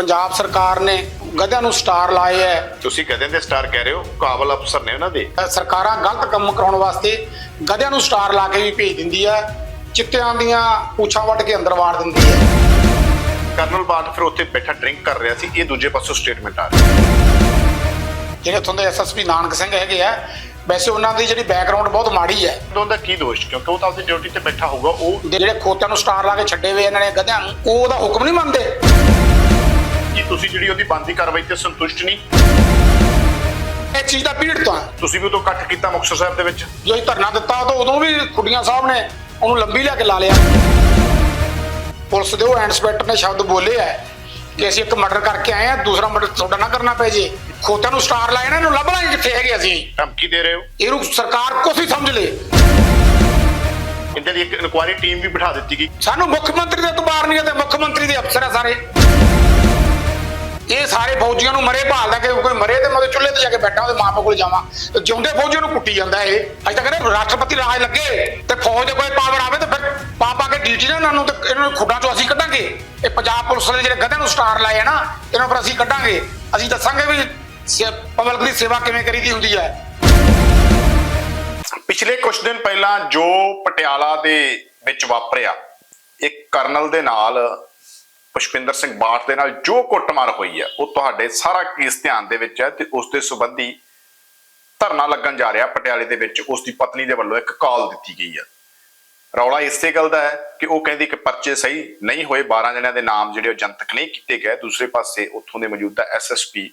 ਪੰਜਾਬ ਸਰਕਾਰ ਨੇ ਗਧਿਆਂ ਨੂੰ ਸਟਾਰ ਲਾਏ ਐ ਤੁਸੀਂ ਕਦੇ ਦੇ ਸਟਾਰ ਕਹਿ ਰਹੇ ਹੋ? ਕਾਬਲ ਅਫਸਰ ਨੇ ਉਹਨਾਂ ਦੇ। ਸਰਕਾਰਾਂ ਗਲਤ ਕੰਮ ਕਰਾਉਣ ਵਾਸਤੇ ਗਧਿਆਂ ਨੂੰ ਸਟਾਰ ਲਾ ਕੇ ਵੀ ਭੇਜ ਦਿੰਦੀ ਐ ਚਿੱਤਿਆਂ ਦੀਆਂ ਪੂਛਾਂ ਵੱਢ ਕੇ ਅੰਦਰ ਵਾੜ ਦਿੰਦੀ ਐ ਕਰਨਲ ਬਾਟ ਫਿਰ ਉੱਥੇ ਬੈਠਾ ਡਰਿੰਕ ਕਰ ਰਿਹਾ ਸੀ। ਇਹ ਦੂਜੇ ਪਾਸੋਂ ਸਟੇਟਮੈਂਟ ਆ ਰਹੀ ਜਿਹੜੇ ਉੱਥੋਂ ਦੇ ਐਸਐਸਪੀ ਨਾਨਕ ਸਿੰਘ ਹੈਗੇ ਆ ਵੈਸੇ ਉਹਨਾਂ ਦੀ ਜਿਹੜੀ ਬੈਕਗ੍ਰਾਉਂਡ ਬਹੁਤ ਮਾੜੀ ਹੈ। ਹੈ ਉਹਦਾ ਕੀ ਦੋਸ਼? ਕਿਉਂਕਿ ਉਹ ਤਾਂ ਆਪਣੀ ਡਿਊਟੀ ਤੇ ਬੈਠਾ ਹੋਊਗਾ ਉਹ ਜਿਹੜੇ ਖੋਤਿਆਂ ਨੂੰ ਸਟਾਰ ਲਾ ਕੇ ਛੱਡੇ ਹੋਏ ਇਹਨਾਂ ਨੇ ਗਧਿਆਂ ਨੂੰ ਉਹ ਉਹਦਾ ਹੁਕਮ ਨਹੀਂ ਮੰਨਦੇ। ਕੀ ਤੁਸੀਂ ਜਿਹੜੀ ਉਹਦੀ ਬੰਦੀ ਕਾਰਵਾਈ ਤੇ ਸੰਤੁਸ਼ਟ ਨਹੀਂ? ਇਹ ਚੀਜ਼ ਦਾ ਪੀੜਤ ਆ ਤੁਸੀਂ ਵੀ ਤੋਂ ਇਕੱਠ ਕੀਤਾ ਮੁਕਤਸਰ ਸਾਹਿਬ ਦੇ ਵਿੱਚ? ਜੋ ਇਹ ਧਰਨਾ ਦਿੱਤਾ ਉਦੋਂ ਉਦੋਂ ਵੀ ਖੁੱਡੀਆਂ ਸਾਹਿਬ ਨੇ ਉਹਨੂੰ ਲੰਬੀ ਲੈ ਕੇ ਲਾ ਲਿਆ। ਪੁਲਿਸ ਦੇ ਉਹ ਇੰਸਪੈਕਟਰ ਨੇ ਸ਼ਬਦ ਬੋਲੇ ਆ ਕਿ ਅਸੀਂ ਇੱਕ ਮਰਡਰ ਕਰਕੇ ਆਏ ਆ ਦੂਸਰਾ ਮਰਡਰ ਤੁਹਾਡਾ ਨਾ ਕਰਨਾ ਪੈ ਜੇ। ਖੋਤਿਆਂ ਨੂੰ ਸਟਾਰ ਲਾਏ ਨੇ ਇਹਨੂੰ ਲੱਭ ਲਾਂਗੇ ਕਿੱਥੇ ਹੈਗੇ ਅਸੀਂ? ਧਮਕੀ ਦੇ ਰਹੇ ਹੋ? ਇਹਨੂੰ ਸਰਕਾਰ ਕੁਛ ਹੀ ਸਮਝ ਲੇ ਇਹਦੇ ਲਈ ਇੱਕ ਇਨਕੁਆਇਰੀ ਟੀਮ ਵੀ ਬਿਠਾ ਦਿੱਤੀ ਗਈ। ਸਾਨੂੰ ਮੁੱਖ ਮੰਤਰੀ ਦੇ ਇਤਬਾਰ ਨਹੀਂ ਤੇ ਮੁੱਖ ਮੰਤਰੀ ਦੇ ਅਫਸਰ ਆ ਸਾਰੇ। ਇਹ ਸਾਰੇ ਫੌਜੀਆਂ ਨੂੰ ਮਰੇ ਭਾਲਦਾ ਕਿ ਕੋਈ ਮਰੇ ਤੇ ਮੈਂ ਉਹਦੇ ਚੁੱਲ੍ਹੇ ਤੇ ਜਾ ਕੇ ਬੈਠਾ, ਉਹਦੇ ਮਾਪੇ ਕੋਲ ਜਾਵਾਂ। ਤੇ ਜਿਉਂਦੇ ਫੌਜੀਆਂ ਨੂੰ ਕੁੱਟੀ ਜਾਂਦਾ ਇਹ। ਅਜੇ ਤੱਕ ਕਹਿੰਦੇ ਰਾਸ਼ਟਰਪਤੀ ਰਾਜ ਲੱਗੇ, ਤੇ ਫੌਜ ਦੇ ਕੋਈ ਪਾਵਰ ਆਵੇ ਤੇ ਫਿਰ ਪਾ ਪਾ ਕੇ ਡਿਊਟੀ ਨਾ ਇਹਨਾਂ ਨੂੰ ਤੇ ਇਹਨਾਂ ਨੂੰ ਖੁੱਡਾਂ ਚੋਂ ਅਸੀਂ ਕੱਢਾਂਗੇ। ਇਹ ਪੰਜਾਬ ਪੁਲਿਸ ਦੇ ਜਿਹੜੇ ਗਧਿਆਂ ਨੂੰ ਸਟਾਰ ਲਾਏ ਆ ਨਾ, ਇਹਨਾਂ ਪਰ ਅਸੀਂ ਕੱਢਾਂਗੇ। ਅਸੀਂ ਦੱਸਾਂਗੇ ਵੀ ਪਬਲਿਕ ਦੀ ਸੇਵਾ ਕਿਵੇਂ ਕਰੀਦੀ ਹੁੰਦੀ ਹੈ। ਪਿਛਲੇ ਕੁਝ ਦਿਨ ਪਹਿਲਾਂ ਜੋ ਪਟਿਆਲਾ ਦੇ ਵਿੱਚ ਵਾਪਰਿਆ, ਇੱਕ ਕਰਨਲ ਦੇ ਨਾਲ ਪੁਸ਼ਪਿੰਦਰ ਸਿੰਘ ਬਾਠ ਦੇ ਨਾਲ ਜੋ ਕੁੱਟਮਾਰ ਹੋਈ ਹੈ, ਉਹ ਤੁਹਾਡੇ ਸਾਰਾ ਕੇਸ ਧਿਆਨ ਦੇ ਵਿੱਚ ਹੈ ਤੇ ਉਸ ਦੇ ਸੰਬੰਧੀ ਧਰਨਾ ਲੱਗਣ ਜਾ ਰਿਹਾ ਪਟਿਆਲੇ ਦੇ ਵਿੱਚ, ਉਸ ਦੀ ਪਤਨੀ ਦੇ ਵੱਲੋਂ ਇੱਕ ਕਾਲ ਦਿੱਤੀ ਗਈ ਹੈ। ਰੌਲਾ ਇਸੇ ਗੱਲ ਦਾ ਹੈ ਕਿ ਉਹ ਕਹਿੰਦੀ ਕਿ ਪਰਚੇ ਸਹੀ ਨਹੀਂ ਹੋਏ 12 ਜਣਿਆਂ ਦੇ ਨਾਮ ਜਿਹੜੇ ਉਹ ਜਨਤਕ ਨਹੀਂ ਕੀਤੇ ਗਏ। ਦੂਸਰੇ ਪਾਸੇ ਉੱਥੋਂ ਦੇ ਮੌਜੂਦਾ ਐਸਐਸਪੀ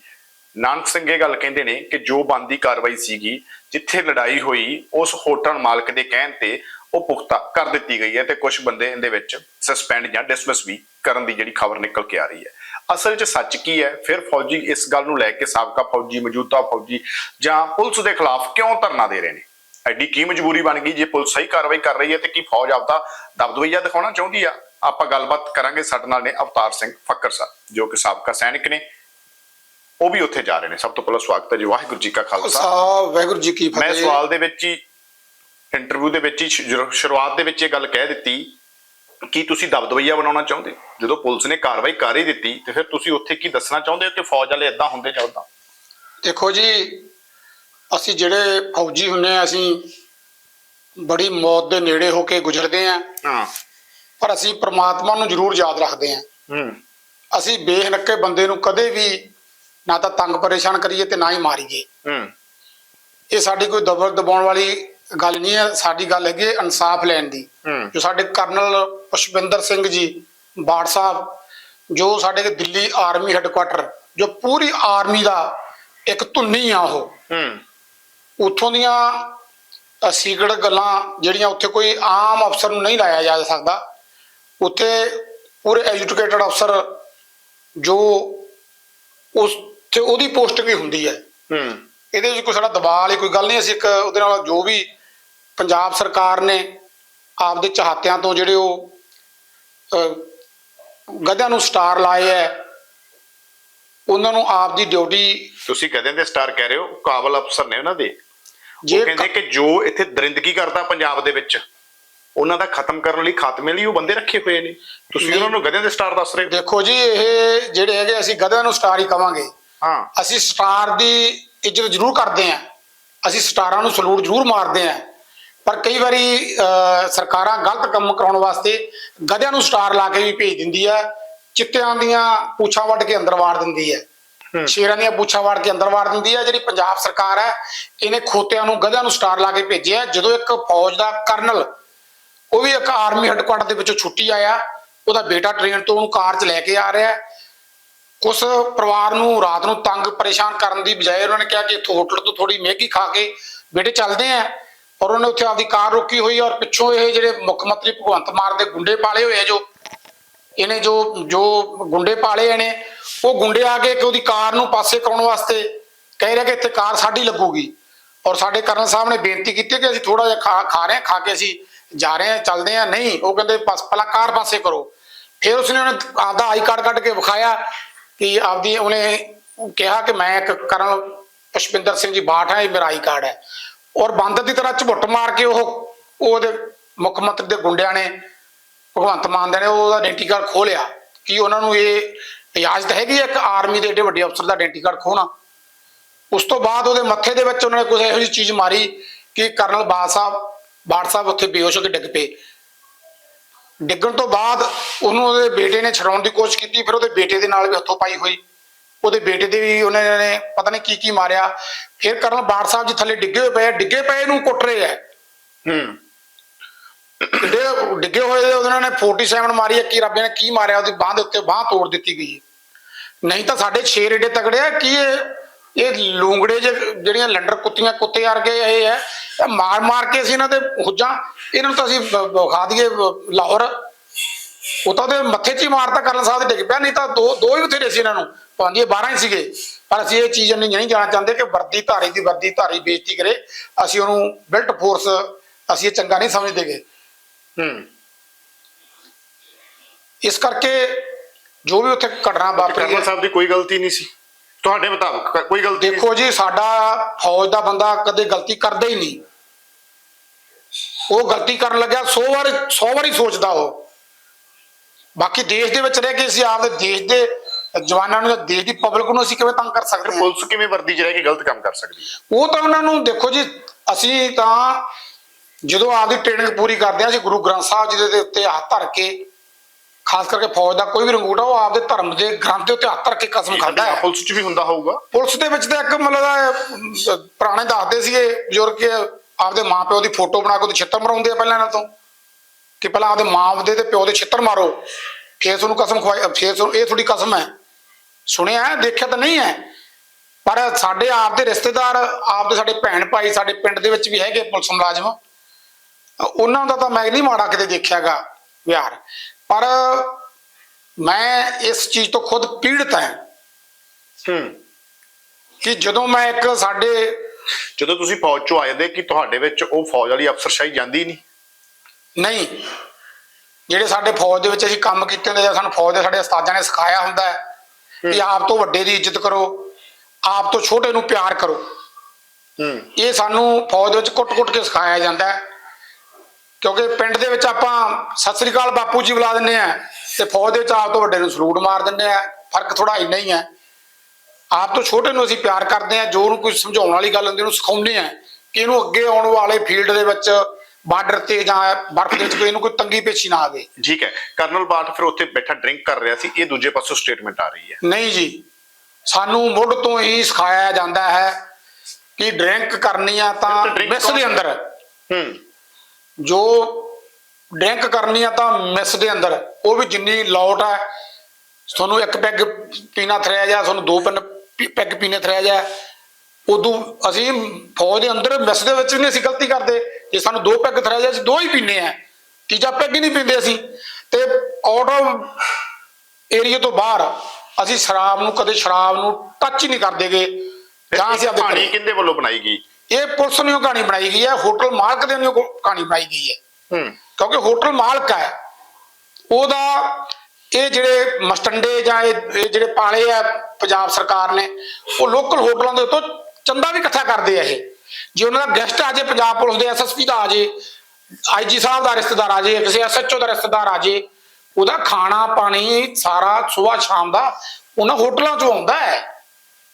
ਨਾਨਕ ਸਿੰਘ ਇਹ ਗੱਲ ਕਹਿੰਦੇ ਨੇ ਕਿ ਜੋ ਬੰਦੀ ਕਾਰਵਾਈ ਸੀਗੀ, ਜਿੱਥੇ ਲੜਾਈ ਹੋਈ, ਉਸ ਹੋਟਲ ਮਾਲਕ ਦੇ ਕਹਿਣ ਤੇ ਉਹ ਪੁਖਤਾ ਕਰ ਦਿੱਤੀ ਗਈ ਹੈ ਤੇ ਕੁਝ ਬੰਦੇ ਇਹਦੇ ਵਿੱਚ ਸਸਪੈਂਡ ਜਾਂ ਡਿਸਮਿਸ ਵੀ ਕਰਨ ਦੀ ਜਿਹੜੀ ਖਬਰ ਨਿਕਲ ਕੇ ਆ ਰਹੀ ਹੈ। ਅਸਲ 'ਚ ਸੱਚ ਕੀ ਹੈ? ਫਿਰ ਫੌਜੀ ਇਸ ਗੱਲ ਨੂੰ ਲੈ ਕੇ ਸਾਬਕਾ ਫੌਜੀ ਮੌਜੂਦਾ ਫੌਜੀ ਜਾਂ ਪੁਲਿਸ ਦੇ ਖਿਲਾਫ ਕਿਉਂ ਧਰਨਾ ਦੇ ਰਹੇ ਨੇ? ਐਡੀ ਕੀ ਮਜਬੂਰੀ ਬਣ ਗਈ ਜੇ ਪੁਲਿਸ ਸਹੀ ਕਾਰਵਾਈ ਕਰ ਰਹੀ ਹੈ ਤੇ ਕੀ ਫੌਜ ਆਪਦਾ ਦਬਦਬਈਆ ਦਿਖਾਉਣਾ ਚਾਹੁੰਦੀ ਆ? ਆਪਾਂ ਗੱਲਬਾਤ ਕਰਾਂਗੇ ਸਾਡੇ ਨਾਲ ਨੇ ਅਵਤਾਰ ਸਿੰਘ ਫੱਕਰ ਸਾਹਿਬ ਜੋ ਕਿ ਸਾਬਕਾ ਸੈਨਿਕ ਨੇ। ਉਹ ਵੀ ਉੱਥੇ ਜਾ ਰਹੇ ਨੇ। ਸਭ ਤੋਂ ਪਹਿਲਾਂ ਸਵਾਗਤ ਹੈ ਜੀ ਵਾਹਿਗੁਰੂ ਜੀ ਕਾ ਖਾਲਸਾ। ਸਾਹਿਬ ਵਾਹਿਗੁਰੂ ਜੀ ਕੀ ਮੈਂ ਫਤਿਹ। ਸਵਾਲ ਦੇ ਵਿੱਚ ਹੀ ਇੰਟਰਵਿਊ ਦੇ ਵਿੱਚ ਹੀ ਸ਼ੁਰੂ- ਸ਼ੁਰੂਆਤ ਦੇ ਵਿੱਚ ਇਹ ਗੱਲ ਕਹਿ ਦਿੱਤੀ ਕੀ ਤੁਸੀਂ ਦਬਦਬਈਆ ਬਣਾਉਣਾ ਚਾਹੁੰਦੇ? ਜਦੋਂ ਪੁਲਿਸ ਨੇ ਕਾਰਵਾਈ ਕਰ ਹੀ ਦਿੱਤੀ ਤੇ ਫਿਰ ਤੁਸੀਂ ਉੱਥੇ ਕੀ ਦੱਸਣਾ ਚਾਹੁੰਦੇ ਹੋ ਕਿ ਫੌਜ ਵਾਲੇ ਇਦਾਂ ਹੁੰਦੇ ਜਾਂ ਉਦਾਂ ਦੇਖੋ ਜੀ ਅਸੀਂ ਜਿਹੜੇ ਫੌਜੀ ਹੁੰਨੇ ਆ ਅਸੀਂ ਬੜੀ ਮੌਤ ਦੇ ਨੇੜੇ ਹੋ ਕੇ ਗੁਜ਼ਰਦੇ ਆ। ਹਾਂ। ਪਰ ਅਸੀਂ ਪ੍ਰਮਾਤਮਾ ਨੂੰ ਜ਼ਰੂਰ ਯਾਦ ਰੱਖਦੇ ਆ। ਹੂੰ। ਅਸੀਂ ਬੇਹਨੱਕੇ ਬੰਦੇ ਨੂੰ ਕਦੇ ਵੀ ਨਾ ਤਾਂ ਤੰਗ ਪਰੇਸ਼ਾਨ ਕਰੀਏ ਤੇ ਨਾ ਹੀ ਮਾਰੀਏ। ਹੂੰ। ਇਹ ਸਾਡੀ ਕੋਈ ਦਬਰ ਦਬਾਉਣ ਵਾਲੀ ਗੱਲ ਨਹੀਂ ਹੈ ਸਾਡੀ ਗੱਲ ਹੈਗੀ ਇਨਸਾਫ ਲੈਣ ਦੀ। ਜੋ ਸਾਡੇ ਕਰਨਲ ਪੁਸ਼ਪਿੰਦਰ ਸਿੰਘ ਜੀ ਬਾੜ ਸਾਹਿਬ ਜੋ ਸਾਡੇ ਦਿੱਲੀ ਆਰਮੀ ਹੈੱਡਕੁਆਟਰ ਜੋ ਪੂਰੀ ਆਰਮੀ ਦਾ ਇੱਕ ਧੁੰਨੀ ਆ ਉਹ। ਉੱਥੋਂ ਦੀਆਂ ਸੀਕਰਟ ਗੱਲਾਂ ਜਿਹੜੀਆਂ ਉੱਥੇ ਕੋਈ ਆਮ ਅਫਸਰ ਨੂੰ ਨਹੀਂ ਲਾਇਆ ਜਾ ਸਕਦਾ ਉੱਥੇ ਪੂਰੇ ਐਜੂਕੇਟਡ ਅਫਸਰ ਜੋ ਉਸ ਤੇ ਉਹਦੀ ਪੋਸਟਿੰਗ ਹੀ ਹੁੰਦੀ ਹੈ। ਹੂੰ। ਇਹਦੇ ਵਿੱਚ ਕੋਈ ਸਾਡਾ ਦਬਾਅ ਵਾਲੀ ਕੋਈ ਗੱਲ ਨਹੀਂ ਅਸੀਂ ਇੱਕ ਉਹਦੇ ਨਾਲ ਜੋ ਵੀ ਪੰਜਾਬ ਸਰਕਾਰ ਨੇ ਆਪਦੇ ਚਾਹਤਿਆਂ ਤੋਂ ਜਿਹੜੇ ਉਹ ਗਧਿਆਂ ਨੂੰ ਸਟਾਰ ਲਾਏ ਐ ਉਹਨਾਂ ਨੂੰ ਆਪਦੀ ਡਿਊਟੀ ਤੁਸੀਂ ਕਦੇ ਦੇ ਸਟਾਰ ਕਹਿ ਰਹੇ ਹੋ ਕਾਬਲ ਅਫਸਰ ਨੇ ਉਹਨਾਂ ਦੇ। ਉਹ ਕਹਿੰਦੇ ਕਿ ਜੋ ਇੱਥੇ ਦਰਿੰਦਗੀ ਕਰਦਾ ਪੰਜਾਬ ਦੇ ਵਿੱਚ ਉਹਨਾਂ ਦਾ ਖਤਮ ਕਰਨ ਲਈ ਖਾਤਮੇ ਲਈ ਉਹ ਬੰਦੇ ਰੱਖੇ ਹੋਏ ਨੇ। ਤੁਸੀਂ। ਉਹਨਾਂ ਨੂੰ ਗਧਿਆਂ ਦੇ ਸਟਾਰ ਦੱਸ ਰਹੇ ਹੋ। ਦੇਖੋ ਜੀ ਇਹ ਜਿਹੜੇ ਹੈਗੇ ਅਸੀਂ ਗਧਿਆਂ ਨੂੰ ਸਟਾਰ ਹੀ ਕਵਾਂਗੇ। ਹਾਂ। ਅਸੀਂ ਸਟਾਰ ਦੀ ਇੱਜ਼ਤ ਜ਼ਰੂਰ ਕਰਦੇ ਆਂ ਅਸੀਂ ਸਟਾਰਾਂ ਨੂੰ ਸਲੂਟ ਜ਼ਰੂਰ ਮਾਰਦੇ ਆਂ ਪਰ ਕਈ ਵਾਰੀ ਸਰਕਾਰਾਂ ਗਲਤ ਕੰਮ ਕਰਾਉਣ ਵਾਸਤੇ ਗਧਿਆਂ ਨੂੰ ਸਟਾਰ ਲਾ ਕੇ ਵੀ ਭੇਜ ਦਿੰਦੀ ਹੈ ਚਿੱਤਿਆਂ ਦੀਆਂ ਪੂਛਾਂ ਵੱਢ ਕੇ ਅੰਦਰ ਵਾੜ ਦਿੰਦੀ ਹੈ। ਸ਼ੇਰਾਂ ਦੀਆਂ ਪੂਛਾਂ ਵਾੜ ਕੇ ਅੰਦਰ ਵਾੜ ਦਿੰਦੀ ਹੈ ਜਿਹੜੀ ਪੰਜਾਬ ਸਰਕਾਰ ਹੈ ਇਹਨੇ ਖੋਤਿਆਂ ਨੂੰ ਗਧਿਆਂ ਨੂੰ ਸਟਾਰ ਲਾ ਕੇ ਭੇਜਿਆ ਜਦੋਂ ਇੱਕ ਫੌਜ ਦਾ ਕਰਨਲ ਉਹ ਵੀ ਇੱਕ ਆਰਮੀ ਹੈੱਡਕੁਆਟਰ ਦੇ ਵਿੱਚੋਂ ਛੁੱਟੀ ਆਇਆ ਉਹਦਾ ਬੇਟਾ ਟ੍ਰੇਨ ਤੋਂ ਉਹਨੂੰ ਕਾਰ 'ਚ ਲੈ ਕੇ ਆ ਰਿਹਾ ਕੁਝ ਪਰਿਵਾਰ ਨੂੰ ਰਾਤ ਨੂੰ ਤੰਗ ਪਰੇਸ਼ਾਨ ਕਰਨ ਦੀ ਬਜਾਏ ਉਹਨਾਂ ਨੇ ਕਿਹਾ ਕਿ ਇੱਥੋਂ ਹੋਟਲ ਤੋਂ ਥੋੜੀ ਮੈਗੀ ਖਾ ਕੇ ਬੇਟੇ ਚੱਲਦੇ ਆ। ਔਰ ਉਹਨੇ ਉੱਥੇ ਆਪਦੀ ਕਾਰ ਰੋਕੀ ਹੋਈ ਔਰ ਪਿੱਛੋਂ ਇਹ ਜਿਹੜੇ ਮੁੱਖ ਮੰਤਰੀ ਭਗਵੰਤ ਮਾਨ ਦੇ ਗੁੰਡੇ ਪਾਲੇ ਹੋਏ ਆ ਜੋ, ਇਹਨੇ ਜੋ ਜੋ ਗੁੰਡੇ ਪਾਲੇ ਨੇ ਉਹ ਗੁੰਡੇ ਆ ਕੇ ਉਹਦੀ ਕਾਰ ਨੂੰ ਪਾਸੇ ਕਰਾਉਣ ਵਾਸਤੇ ਕਹਿ ਰਿਹਾ ਕਿ ਇੱਥੇ ਕਾਰ ਸਾਡੀ ਲੱਗੂਗੀ। ਔਰ ਸਾਡੇ ਕਰਨਲ ਸਾਹਿਬ ਨੇ ਬੇਨਤੀ ਕੀਤੀ ਕਿ ਅਸੀਂ ਥੋੜਾ ਜਿਹਾ ਖਾ ਖਾ ਰਹੇ ਹਾਂ, ਖਾ ਕੇ ਅਸੀਂ ਜਾ ਰਹੇ ਹਾਂ, ਚੱਲਦੇ ਹਾਂ। ਨਹੀਂ, ਉਹ ਕਹਿੰਦੇ ਬਸ ਪਹਿਲਾਂ ਕਾਰ ਪਾਸੇ ਕਰੋ। ਫਿਰ ਉਸਨੇ ਉਹਨੇ ਆਪਦਾ ਆਈ ਕਾਰਡ ਕੱਢ ਕੇ ਵਿਖਾਇਆ ਕਿ ਆਪਦੀ ਉਹਨੇ ਕਿਹਾ ਕਿ ਮੈਂ ਇੱਕ ਕਰਨਲ ਪੁਸ਼ਪਿੰਦਰ ਸਿੰਘ ਜੀ ਬਾਠ ਹੈ, ਇਹ ਮੇਰਾ ਆਈ ਕਾਰਡ ਹੈ। ਔਰ ਬੰਦ ਦੀ ਤਰ੍ਹਾਂ ਝੁੱਟ ਮਾਰ ਕੇ ਉਹ, ਉਹਦੇ ਮੁੱਖ ਮੰਤਰੀ ਦੇ ਗੁੰਡਿਆਂ ਨੇ ਭਗਵੰਤ ਮਾਨ ਦੇ ਨੇ ਉਹਦਾ ਆਇਡੈਂਟੀ ਕਾਰਡ ਖੋਲਿਆ ਕਿ ਉਹਨਾਂ ਨੂੰ ਇਹ ਇਜਾਜ਼ਤ ਹੈਗੀ ਇੱਕ ਆਰਮੀ ਦੇ ਏਡੇ ਵੱਡੇ ਅਫਸਰ ਦਾ ਆਇਡੈਂਟੀ ਕਾਰਡ ਖੋਣਾ ਉਸ ਤੋਂ ਬਾਅਦ ਉਹਦੇ ਮੱਥੇ ਦੇ ਵਿੱਚ ਉਹਨਾਂ ਨੇ ਕੁਝ ਇਹੋ ਜਿਹੀ ਚੀਜ਼ ਮਾਰੀ ਕਿ ਕਰਨਲ ਬਾਦ ਸਾਹਿਬ ਬਾੜ ਸਾਹਿਬ ਉੱਥੇ ਬੇਹੋਸ਼ ਹੋ ਕੇ ਡਿੱਗ ਪਏ। ਡਿੱਗਣ ਤੋਂ ਬਾਅਦ ਉਹਨੂੰ ਉਹਦੇ ਬੇਟੇ ਨੇ ਛਡਾਉਣ ਦੀ ਕੋਸ਼ਿਸ਼ ਕੀਤੀ, ਫਿਰ ਉਹਦੇ ਬੇਟੇ ਦੇ ਨਾਲ ਵੀ ਹੱਥੋਂ ਪਾਈ ਹੋਈ। ਉਹਦੇ ਬੇਟੇ ਦੇ ਵੀ ਉਹਨਾਂ ਨੇ ਪਤਾ ਨਹੀਂ ਕੀ ਕੀ ਮਾਰਿਆ। ਫਿਰ ਕਰਨਲ ਬਾੜ ਸਾਹਿਬ ਜੀ ਥੱਲੇ ਡਿੱਗੇ ਹੋਏ ਪਏ ਡਿੱਗੇ ਪਏ ਨੂੰ ਕੁੱਟ ਰਹੇ ਆ। ਹੂੰ। ਕਿੱਡੇ ਡਿੱਗੇ ਹੋਏ ਦੇ ਉਹਨਾਂ ਨੇ 47 ਮਾਰੀ ਕੀ ਰੱਬੇ ਨੇ ਕੀ ਮਾਰਿਆ ਉਹਦੀ ਬਾਹ ਦੇ ਉੱਤੇ ਬਾਹ ਤੋੜ ਦਿੱਤੀ ਗਈ ਨਹੀਂ ਤਾਂ ਸਾਡੇ ਛੇ ਏਡੇ ਤਗੜੇ ਆ ਕੀ ਇਹ? ਇਹ ਲੂੰਗੜੇ ਜਿਹੇ ਜਿਹੜੀਆਂ ਲੰਡਰ ਕੁੱਤੀਆਂ ਕੁੱਤੇ ਵਰਗੇ ਇਹ ਹੈ ਇਹ ਮਾਰ ਮਾਰ ਕੇ ਅਸੀਂ ਇਹਨਾਂ ਦੇ ਹੁੱਜਾਂ ਇਹਨਾਂ ਨੂੰ ਤਾਂ ਅਸੀਂ ਵਿਖਾ ਦਈਏ ਲਾਹੌਰ। ਉਹ ਤਾਂ ਉਹਦੇ ਮੱਥੇ 'ਚ ਹੀ ਮਾਰਤਾ ਕਰਨਲ ਸਾਹਿਬ ਦੇ ਡਿੱਗ ਪਿਆ ਨਹੀਂ ਤਾਂ ਦੋ ਦੋ ਹੀ ਬਥੇਰੇ ਸੀ ਇਹਨਾਂ ਨੂੰ। ਪੰਜ 12 ਹੀ ਸੀਗੇ। ਪਰ ਅਸੀਂ ਇਹ ਚੀਜ਼ ਨਹੀਂ ਨਹੀਂ ਜਾਣਾ ਚਾਹੁੰਦੇ ਕਿ ਵਰਦੀ ਧਾਰੀ ਦੀ ਵਰਦੀ ਧਾਰੀ ਬੇਇੱਜ਼ਤੀ ਕਰੇ। ਅਸੀਂ ਉਹਨੂੰ ਬਿਲਟ ਫੋਰਸ ਅਸੀਂ ਇਹ ਚੰਗਾ ਨਹੀਂ ਸਮਝਦੇਗੇ ਹੂੰ। ਇਸ ਕਰਕੇ ਜੋ ਵੀ ਉੱਥੇ ਘਟਨਾ ਵਾਪਰੀ ਹੈ ਸਾਹਿਬ ਦੀ ਕੋਈ ਗਲਤੀ ਨਹੀਂ ਸੀ। ਤੁਹਾਡੇ ਮੁਤਾਬਕ ਕੋਈ ਗਲਤੀ ਦੇਖੋ ਜੀ ਸਾਡਾ ਫੌਜ ਦਾ ਬੰਦਾ ਕਦੇ ਗਲਤੀ ਕਰਦਾ ਹੀ ਨਹੀਂ। ਉਹ ਗਲਤੀ ਕਰਨ ਲੱਗਿਆ 100 ਵਾਰ 100 ਵਾਰੀ ਸੋਚਦਾ ਉਹ। ਬਾਕੀ ਦੇਸ਼ ਦੇ ਵਿੱਚ ਰਹਿ ਕੇ ਅਸੀਂ ਆਪਦੇ ਦੇਸ਼ ਦੇ ਜਵਾਨਾਂ ਨੂੰ ਜਾਂ ਦੇਸ਼ ਦੀ ਪਬਲਿਕ ਨੂੰ ਅਸੀਂ ਕਿਵੇਂ ਤੰਗ ਕਰ ਸਕਦੇ ਹਾਂ? ਪੁਲਿਸ ਕਿਵੇਂ ਵਰਦੀ ਚ ਰਹਿ ਕੇ ਗਲਤ ਕੰਮ ਕਰ ਸਕਦੀ ਹੈ? ਉਹ ਤਾਂ ਉਹਨਾਂ ਨੂੰ ਦੇਖੋ ਜੀ ਅਸੀਂ ਤਾਂ ਜਦੋਂ ਆਪਦੀ ਟ੍ਰੇਨਿੰਗ ਪੂਰੀ ਕਰਦੇ ਹਾਂ ਅਸੀਂ ਗੁਰੂ ਗ੍ਰੰਥ ਸਾਹਿਬ ਜੀ ਦੇ ਉੱਤੇ ਹੱਥ ਧਰ ਕੇ ਖਾਸ ਕਰਕੇ ਫੌਜ ਦਾ ਕੋਈ ਵੀ ਰੰਗੂਟਾ ਉਹ ਆਪਦੇ ਧਰਮ ਦੇ ਗ੍ਰੰਥ ਦੇ ਉੱਤੇ ਹੱਥ ਧਰ ਕੇ ਕਸਮ ਖਾਂਦਾ ਹੈ ਪੁਲਿਸ ਚ ਵੀ ਹੁੰਦਾ ਹੋਊਗਾ। ਪੁਲਿਸ ਦੇ ਵਿੱਚ ਤਾਂ ਇੱਕ ਮਤਲਬ ਪੁਰਾਣੇ ਦੱਸਦੇ ਸੀਗੇ ਬਜ਼ੁਰਗ ਕਿ ਆਪਦੇ ਮਾਪਿਓ ਦੀ ਫੋਟੋ ਬਣਾ ਕੇ ਉਹਦੇ ਛਿੱਤਰ ਮਰਾਉਂਦੇ ਆ ਪਹਿਲਾਂ ਇਹਨਾਂ ਤੋਂ ਕਿ ਪਹਿਲਾਂ ਆਪਦੇ ਮਾਂ ਦੇ ਤੇ ਪਿਓ ਦੇ ਛਿੱਤਰ ਮਾਰੋ ਫੇਰ ਤੁਹਾਨੂੰ ਕਸਮ ਖਵਾਈ ਫੇਰ ਇਹ ਤੁਹਾਡੀ ਕਸਮ ਹੈ। ਸੁਣਿਆ ਹੈ ਦੇਖਿਆ ਤਾਂ ਨਹੀਂ ਹੈ। ਪਰ ਸਾਡੇ ਆਪ ਦੇ ਰਿਸ਼ਤੇਦਾਰ ਆਪ ਦੇ ਸਾਡੇ ਭੈਣ ਭਾਈ ਸਾਡੇ ਪਿੰਡ ਦੇ ਵਿੱਚ ਵੀ ਹੈਗੇ ਪੁਲਿਸ ਮੁਲਾਜ਼ਮ। ਉਹਨਾਂ ਦਾ ਤਾਂ ਮੈਂ ਨਹੀਂ ਮਾੜਾ ਕਿਤੇ ਦੇਖਿਆਗਾ ਵਿਹਾਰ। ਪਰ ਮੈਂ ਇਸ ਚੀਜ਼ ਤੋਂ ਖੁਦ ਪੀੜਤ ਹਾਂ। ਹੂੰ। ਕਿ ਜਦੋਂ ਮੈਂ ਇੱਕ ਸਾਡੇ ਜਦੋਂ ਤੁਸੀਂ ਫੌਜ ਚੋਂ ਆਏ ਦੇ ਕਿ ਤੁਹਾਡੇ ਵਿੱਚ ਉਹ ਫੌਜ ਵਾਲੀ ਅਫਸਰਸ਼ਾਹੀ ਜਾਂਦੀ ਨਹੀਂ? ਨਹੀਂ। ਜਿਹੜੇ ਸਾਡੇ ਫੌਜ ਦੇ ਵਿੱਚ ਅਸੀਂ ਕੰਮ ਕੀਤੇ ਹੁੰਦੇ ਜਾਂ ਸਾਨੂੰ ਫੌਜ ਦੇ ਸਾਡੇ ਉਸਤਾਦਾਂ ਨੇ ਸਿਖਾਇਆ ਹੁੰਦਾ ਹੈ ਕਿ ਆਪ ਤੋਂ ਵੱਡੇ ਦੀ ਇੱਜ਼ਤ ਕਰੋ ਆਪ ਤੋਂ ਛੋਟੇ ਨੂੰ ਪਿਆਰ ਕਰੋ। ਹੂੰ। ਇਹ ਸਾਨੂੰ ਫੌਜ ਦੇ ਵਿੱਚ ਕੁੱਟ-ਕੁੱਟ ਕੇ ਸਿਖਾਇਆ ਜਾਂਦਾ ਹੈ। ਕਿਉਂਕਿ ਪਿੰਡ ਦੇ ਵਿੱਚ ਆਪਾਂ ਸਤਿ ਸ੍ਰੀ ਅਕਾਲ ਬਾਪੂ ਜੀ ਬੁਲਾ ਦਿੰਦੇ ਆ ਤੇ ਫੌਜ ਦੇ ਵਿੱਚ ਆਪ ਤੋਂ ਵੱਡੇ ਨੂੰ ਸਲੂਟ ਮਾਰ ਦਿੰਦੇ ਆ ਫ਼ਰਕ ਥੋੜਾ ਇੰਨਾ ਹੀ ਹੈ। ਆਪ ਤੋਂ ਛੋਟੇ ਨੂੰ ਅਸੀਂ ਪਿਆਰ ਕਰਦੇ ਆ ਜੋ ਉਹਨੂੰ ਕੋਈ ਸਮਝਾਉਣ ਵਾਲੀ ਗੱਲ ਹੁੰਦੀ ਉਹਨੂੰ ਸਿਖਾਉਂਦੇ ਆ ਕਿ ਇਹਨੂੰ ਅੱਗੇ ਆਉਣ ਵਾਲੇ ਫੀਲਡ ਦੇ ਵਿੱਚ ਬਾਰਡਰ ਤੇ ਜਾਂ ਬਰਫ਼ ਦੇ ਵਿੱਚ ਕੋਈ ਇਹਨੂੰ ਕੋਈ ਤੰਗੀ ਪੇਸ਼ੀ ਨਾ ਆਵੇ। ਠੀਕ ਹੈ। ਕਰਨਲ ਬਾਠ ਫਿਰ ਉੱਥੇ ਬੈਠਾ ਡਰਿੰਕ ਕਰ ਰਿਹਾ ਸੀ। ਇਹ ਦੂਜੇ ਪਾਸੋਂ ਸਟੇਟਮੈਂਟ ਆ ਰਹੀ ਹੈ। ਨਹੀਂ ਜੀ। ਸਾਨੂੰ ਮੁੱਢ ਤੋਂ ਹੀ ਸਿਖਾਇਆ ਜਾਂਦਾ ਹੈ ਕਿ ਡਰਿੰਕ ਕਰਨੀ ਆ ਤਾਂ ਮਿਸ ਦੇ ਅੰਦਰ। ਹੂੰ। ਜੋ ਡਰਿੰਕ ਕਰਨੀ ਆ ਤਾਂ ਮਿਸ ਦੇ ਅੰਦਰ। ਉਹ ਵੀ ਜਿੰਨੀ ਲੋਟ ਹੈ ਤੁਹਾਨੂੰ ਇੱਕ ਪੈਗ ਪੀਣਾ ਥਰਿਆ ਜਾ ਤੁਹਾਨੂੰ ਦੋ ਪੈਨ ਪੈਗ ਪੀਣੇ ਥਰਿਆ ਜਾ ਉਦੋਂ ਅਸੀਂ ਫੌਜ ਦੇ ਅੰਦਰ ਮਿਸ ਦੇ ਵਿੱਚ ਵੀ ਨਹੀਂ ਅਸੀਂ ਗਲਤੀ ਕਰਦੇ। ਜੇ ਸਾਨੂੰ ਦੋ ਪੈਗ ਥਰਿਆ ਜਾ ਅਸੀਂ ਦੋ ਹੀ ਪੀਨੇ ਆ ਤੀਜਾ ਪੈਗ ਹੀ ਨਹੀਂ ਪੀਂਦੇ ਅਸੀਂ। ਤੇ ਆਊਟ ਆਫ ਏਰੀਆ ਤੋਂ ਬਾਹਰ ਅਸੀਂ ਸ਼ਰਾਬ ਨੂੰ ਕਦੇ ਸ਼ਰਾਬ ਨੂੰ ਟੱਚ ਹੀ ਨਹੀਂ ਕਰਦੇਗੇ। ਜਾਂ ਅਸੀਂ ਆਪਦੇ ਕਹਾਣੀ ਕਿੰਦੇ ਵੱਲੋਂ ਬਣਾਈ ਗਈ? ਇਹ ਪੁਲਿਸ ਨੇ ਕਹਾਣੀ ਬਣਾਈ ਗਈ ਹੈ। ਹੋਟਲ ਮਾਲਕ ਦੇ ਨੇ ਕਹਾਣੀ ਬਣਾਈ ਗਈ ਹੈ। ਹੂੰ। ਕਿਉਂਕਿ ਹੋਟਲ ਮਾਲਕ ਹੈ। ਉਹਦਾ ਇਹ ਜਿਹੜੇ ਮਸਟੰਡੇ ਜਾਂ ਇਹ ਜਿਹੜੇ ਪਾਲੇ ਆ ਪੰਜਾਬ ਸਰਕਾਰ ਨੇ ਉਹ ਲੋਕਲ ਹੋਟਲਾਂ ਦੇ ਉੱਤੋਂ ਚੰਦਾ ਵੀ ਇਕੱਠਾ ਕਰਦੇ ਆ ਇਹ। ਜੇ ਉਹਨਾਂ ਦਾ ਗੈਸਟ ਆ ਜੇ ਪੰਜਾਬ ਪੁਲਿਸ ਦੇ ਐਸਐਸਪੀ ਦਾ ਆ ਜੇ ਆਈਜੀ ਸਾਹਿਬ ਦਾ ਰਿਸ਼ਤੇਦਾਰ ਆ ਜੇ ਕਿਸੇ ਐਸਐਚਓ ਦਾ ਰਿਸ਼ਤੇਦਾਰ ਆ ਜੇ ਉਹਦਾ ਖਾਣਾ ਪਾਣੀ ਸਾਰਾ ਸਵੇਰ ਸ਼ਾਮ ਦਾ ਉਹਨਾਂ ਹੋਟਲਾਂ ਚੋਂ ਆਉਂਦਾ ਹੈ।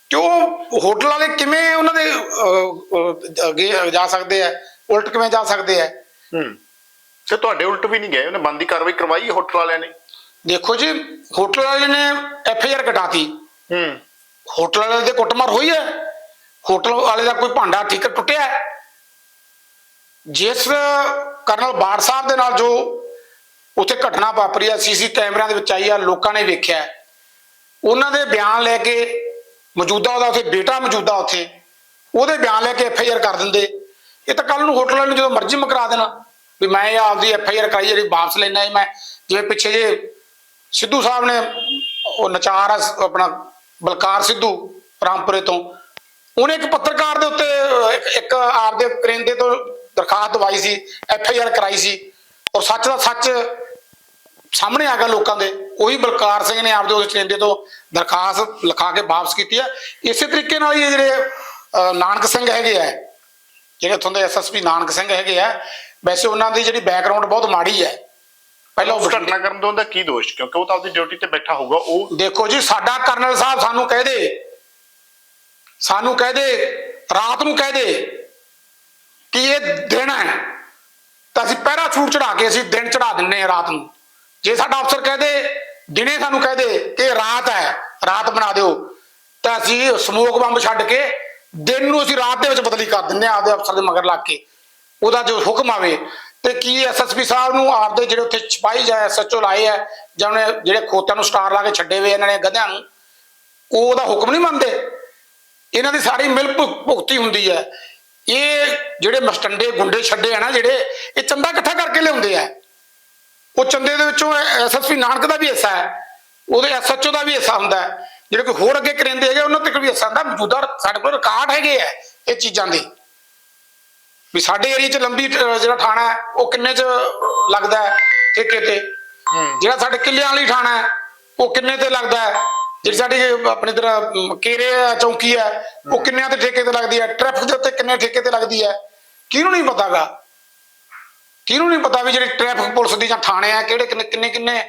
ਕਿ ਉਹ ਹੋਟਲ ਵਾਲੇ ਕਿਵੇਂ ਉਹਨਾਂ ਦੇ ਅੱਗੇ ਜਾ ਸਕਦੇ ਆ ਉਲਟ ਕਿਵੇਂ ਜਾ ਸਕਦੇ ਆ ਹੂੰ। ਤੇ ਤੁਹਾਡੇ ਉਲਟ ਵੀ ਨਹੀਂ ਗਏ ਉਹਨੇ ਬੰਦੀ ਕਾਰਵਾਈ ਕਰਵਾਈ ਹੋਟਲ ਵਾਲਿਆਂ ਨੇ? ਦੇਖੋ ਜੀ ਹੋਟਲ ਵਾਲੇ ਨੇ ਐਫ ਆਈ ਆਰ ਕਟਾਤੀ। ਹੂੰ। ਹੋਟਲ ਵਾਲੇ ਦੇ ਕੁੱਟਮਾਰ ਹੋਈ ਹੈ? ਹੋਟਲ ਵਾਲੇ ਦਾ ਕੋਈ ਭਾਂਡਾ ਠੀਕਰ ਟੁੱਟਿਆ ਜਿਸ ਕਰਨਲ ਬਾੜ ਸਾਹਿਬ ਦੇ ਨਾਲ ਜੋ ਉੱਥੇ ਘਟਨਾ ਵਾਪਰੀ ਆ ਸੀਸੀ ਕੈਮਰਿਆਂ ਦੇ ਵਿੱਚ ਆਈ ਆ ਲੋਕਾਂ ਨੇ ਵੇਖਿਆ ਉਹਨਾਂ ਦੇ ਬਿਆਨ ਲੈ ਕੇ ਮੌਜੂਦਾ ਉਹਦਾ ਉੱਥੇ ਬੇਟਾ ਮੌਜੂਦਾ ਉੱਥੇ, ਉਹਦੇ ਬਿਆਨ ਲੈ ਕੇ ਐਫ ਆਈ ਆਰ ਕਰ ਦਿੰਦੇ। ਇਹ ਤਾਂ ਕੱਲ ਨੂੰ ਹੋਟਲ ਵਾਲੇ ਨੂੰ ਜਦੋਂ ਮਰਜ਼ੀ ਮਕਰਾ ਦੇਣਾ, ਵੀ ਮੈਂ ਇਹ ਆਪਦੀ ਐਫ ਆਈ ਆਰ ਕਰਾਈ, ਜਿਹੜੀ ਵਾਪਸ ਲੈਣਾ ਮੈਂ। ਜਿਵੇਂ ਪਿੱਛੇ ਜੇ ਸਿੱਧੂ ਸਾਹਿਬ ਨੇ ਉਹ ਨਚਾਰ ਆਪਣਾ ਬਲਕਾਰ ਸਿੱਧੂ ਰਾਮਪੁਰੇ ਤੋਂ ਉਹਨੇ ਇੱਕ ਪੱਤਰਕਾਰ ਦੇ ਉੱਤੇ ਇੱਕ ਆਪਦੇ ਕਰਿੰਦੇ ਤੋਂ ਦਰਖਾਸਤ ਦਵਾਈ ਸੀ ਐਫ ਆਈ ਆਰ ਕਰਾਈ ਸੀ ਔਰ ਸੱਚ ਦਾ ਸੱਚ ਸਾਹਮਣੇ ਆ ਗਿਆ ਲੋਕਾਂ ਦੇ। ਉਹੀ ਬਲਕਾਰ ਸਿੰਘ ਨੇ ਆਪਦੇ ਉਸ ਕਰਿੰਦੇ ਤੋਂ ਦਰਖਾਸਤ ਲਿਖਾ ਕੇ ਵਾਪਸ ਕੀਤੀ ਹੈ ਇਸੇ ਤਰੀਕੇ ਨਾਲ ਇਹ ਜਿਹੜੇ ਨਾਨਕ ਸਿੰਘ ਹੈਗੇ ਆ ਜਿਹੜੇ ਉੱਥੋਂ ਦੇ ਐਸਐਸਪੀ ਨਾਨਕ ਸਿੰਘ ਹੈਗੇ ਆ ਵੈਸੇ ਉਹਨਾਂ ਦੀ ਜਿਹੜੀ ਬੈਕਗ੍ਰਾਉਂਡ ਬਹੁਤ ਮਾੜੀ ਹੈ ਪਹਿਲਾਂ ਉਹ ਘਟਨਾ ਕਰਨ ਦਾ ਕੀ ਦੋਸ਼? ਕਿਉਂਕਿ ਉਹ ਤਾਂ ਆਪਦੀ ਡਿਊਟੀ ਤੇ ਬੈਠਾ ਹੋਊਗਾ ਉਹ ਦੇਖੋ ਜੀ ਸਾਡਾ ਕਰਨਲ ਸਾਹਿਬ ਸਾਨੂੰ ਕਹਿ ਦੇ ਸਾਨੂੰ ਕਹਿ ਦੇ, ਰਾਤ ਨੂੰ ਕਹਿ ਦੇ ਕਿ ਇਹ ਦਿਨ ਹੈ। ਤਾਂ ਅਸੀਂ ਪਹਿਰਾ ਛੂਟ ਚੜਾ ਕੇ ਅਸੀਂ ਦਿਨ ਚੜਾ ਦਿੰਨੇ ਆ ਰਾਤ ਨੂੰ। ਜੇ ਸਾਡਾ ਅਫਸਰ ਕਹਿ ਦੇ, ਦਿਨੇ ਸਾਨੂੰ ਕਹਿ ਦੇ ਕਿ ਰਾਤ ਹੈ, ਰਾਤ ਬਣਾ ਦਿਓ, ਤਾਂ ਅਸੀਂ ਸਮੋਕ ਬੰਬ ਛੱਡ ਕੇ ਦਿਨ ਨੂੰ ਅਸੀਂ ਰਾਤ ਦੇ ਵਿੱਚ ਬਦਲੀ ਕਰ ਦਿੰਨੇ ਆ ਆਪਦੇ ਅਫਸਰ ਦੇ ਮਗਰ ਲੱਗ ਕੇ। ਉਹਦਾ ਜੋ ਹੁਕਮ ਆਵੇ ਤੇ ਕੀ ਐਸਐਸਪੀ ਸਾਹਿਬ ਨੂੰ ਆਪਦੇ ਜਿਹੜੇ ਉੱਥੇ ਸਿਪਾਹੀ ਜਾਂ ਐਸਐਚਓ ਲਾਏ ਆ, ਜਾਂ ਉਹਨੇ ਜਿਹੜੇ ਖੋਤਿਆਂ ਨੂੰ ਸਟਾਰ ਲਾ ਕੇ ਛੱਡੇ ਹੋਏ ਇਹਨਾਂ ਨੇ ਗਧਿਆਂ ਨੂੰ, ਉਹ ਉਹਦਾ ਹੁਕਮ ਨਹੀਂ ਮੰਨਦੇ? ਇਹਨਾਂ ਦੀ ਸਾਰੀ ਮਿਲ ਭੁਗਤੀ ਹੁੰਦੀ ਹੈ। ਇਹ ਜਿਹੜੇ ਮਸਟੰਡੇ ਗੁੰਡੇ ਛੱਡੇ ਆ ਨਾ ਜਿਹੜੇ ਇਹ ਚੰਦਾ ਇਕੱਠਾ ਕਰਕੇ ਲਿਆਉਂਦੇ ਆ। ਉਹ ਚੰਦੇ ਦੇ ਵਿੱਚੋਂ ਐਸਐਸਪੀ ਨਾਨਕ ਦਾ ਵੀ ਹਿੱਸਾ ਹੈ। ਉਹਦੇ ਐਸਐਚਓ ਦਾ ਵੀ ਹਿੱਸਾ ਹੁੰਦਾ ਹੈ। ਜਿਹੜੇ ਕੋਈ ਹੋਰ ਅੱਗੇ ਕਰਿੰਦੇ ਹੈਗੇ ਉਹਨਾਂ ਤੱਕ ਵੀ ਹਿੱਸਾ ਹੁੰਦਾ। ਮੌਜੂਦਾ ਸਾਡੇ ਕੋਲ ਰਿਕਾਰਡ ਹੈਗੇ ਆ ਇਹ ਚੀਜ਼ਾਂ ਦੇ। ਵੀ ਸਾਡੇ ਏਰੀਆ 'ਚ ਲੰਬੀ ਜਿਹੜਾ ਥਾਣਾ ਹੈ ਉਹ ਕਿੰਨੇ 'ਚ ਲੱਗਦਾ ਹੈ? ਠੇਕੇ ਤੇ। ਜਿਹੜਾ ਸਾਡੇ ਕਿੱਲਿਆਂ ਵਾਲੀ ਥਾਣਾ ਹੈ ਉਹ ਕਿੰਨੇ ਤੇ ਲੱਗਦਾ ਹੈ? ਜਿਹੜੀ ਸਾਡੀ ਆਪਣੇ ਤਰ੍ਹਾਂ ਕੇਰੇ ਆ, ਚੌਂਕੀ ਹੈ ਉਹ ਕਿੰਨਿਆਂ ਤੇ ਠੇਕੇ ਤੇ ਲੱਗਦੀ ਹੈ ਟ੍ਰੈਫਿਕ ਦੇ ਉੱਤੇ ਕਿੰਨੇ ਠੇਕੇ ਤੇ ਲੱਗਦੀ ਹੈ ਕਿਹਨੂੰ ਨਹੀਂ ਪਤਾਗਾ? ਕਿਹਨੂੰ ਨਹੀਂ ਪਤਾ ਵੀ ਜਿਹੜੀ ਟ੍ਰੈਫਿਕ ਪੁਲਿਸ ਦੀ ਜਾਂ ਥਾਣੇ ਆ ਕਿਹੜੇ ਕਿੰਨੇ ਕਿੰਨੇ ਕਿੰਨੇ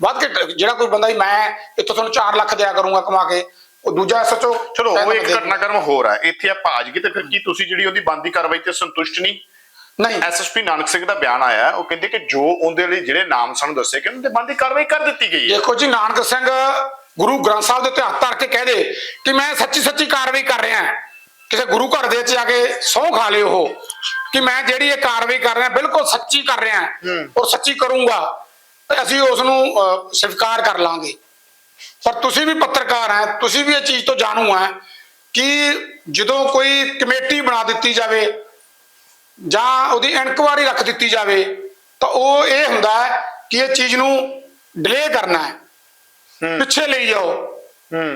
ਵੱਧ ਕੇ ਜਿਹੜਾ ਕੋਈ ਬੰਦਾ ਵੀ ਮੈਂ ਇੱਥੋਂ ਤੁਹਾਨੂੰ 4 ਲੱਖ ਦਿਆ ਕਰੂੰਗਾ ਕਮਾ ਕੇ ਉਹ ਦੂਜਾ ਐਸਐਚਓ ਚਲੋ ਉਹ ਇੱਕ ਘਟਨਾਕ੍ਰਮ ਹੋਰ ਹੈ ਇੱਥੇ ਆ ਜਾਈਏ ਤੇ ਫਿਰ ਕੀ ਤੁਸੀਂ ਜਿਹੜੀ ਉਹਦੀ ਬੰਦੀ ਕਾਰਵਾਈ ਤੇ ਸੰਤੁਸ਼ਟ ਨਹੀਂ? ਨਹੀਂ। ਐਸਐਸਪੀ ਨਾਨਕ ਸਿੰਘ ਦਾ ਬਿਆਨ ਆਇਆ ਹੈ, ਉਹ ਕਹਿੰਦੇ ਕਿ ਜੋ ਉਹਦੇ ਲਈ ਜਿਹੜੇ ਨਾਮ ਸਾਨੂੰ ਦੱਸੇ ਕਿ ਉਹਨਾਂ ਤੇ ਬੰਦੀ ਕਾਰਵਾਈ ਕਰ ਦਿੱਤੀ ਗਈ ਹੈ। ਦੇਖੋ ਜੀ ਨਾਨਕ ਸਿੰਘ ਗੁਰੂ ਗ੍ਰੰਥ ਸਾਹਿਬ ਦੇ ਉੱਤੇ ਹੱਥ ਧਰ ਕੇ ਕਹਿ ਦੇ ਕਿ ਮੈਂ ਸੱਚੀ ਸੱਚੀ ਕਾਰਵਾਈ ਕਰ ਰਿਹਾ ਕਿਸੇ ਗੁਰੂ ਘਰ ਦੇ ਵਿੱਚ ਜਾ ਕੇ ਸਹੁੰ ਖਾ ਲਿਓ ਉਹ ਕਿ ਮੈਂ ਜਿਹੜੀ ਇਹ ਕਾਰਵਾਈ ਕਰ ਰਿਹਾ ਬਿਲਕੁਲ ਸੱਚੀ ਕਰ ਰਿਹਾ ਔਰ ਸੱਚੀ ਕਰੂੰਗਾ ਤੇ ਅਸੀਂ ਉਸ ਨੂੰ ਸਵੀਕਾਰ ਕਰ ਲਾਂਗੇ। ਪਰ ਤੁਸੀਂ ਵੀ ਪੱਤਰਕਾਰ ਹੈ ਤੁਸੀਂ ਵੀ ਇਹ ਚੀਜ਼ ਤੋਂ ਜਾਣੂ ਹੈ ਕਿ ਜਦੋਂ ਕੋਈ ਕਮੇਟੀ ਬਣਾ ਦਿੱਤੀ ਜਾਵੇ ਜਾਂ ਉਹਦੀ ਇਨਕੁਆਰੀ ਰੱਖ ਦਿੱਤੀ ਜਾਵੇ ਤਾਂ ਉਹ ਇਹ ਹੁੰਦਾ ਕਿ ਇਹ ਚੀਜ਼ ਨੂੰ ਡਿਲੇ ਕਰਨਾ ਹੈ। ਪਿੱਛੇ ਲਈ ਜਾਓ।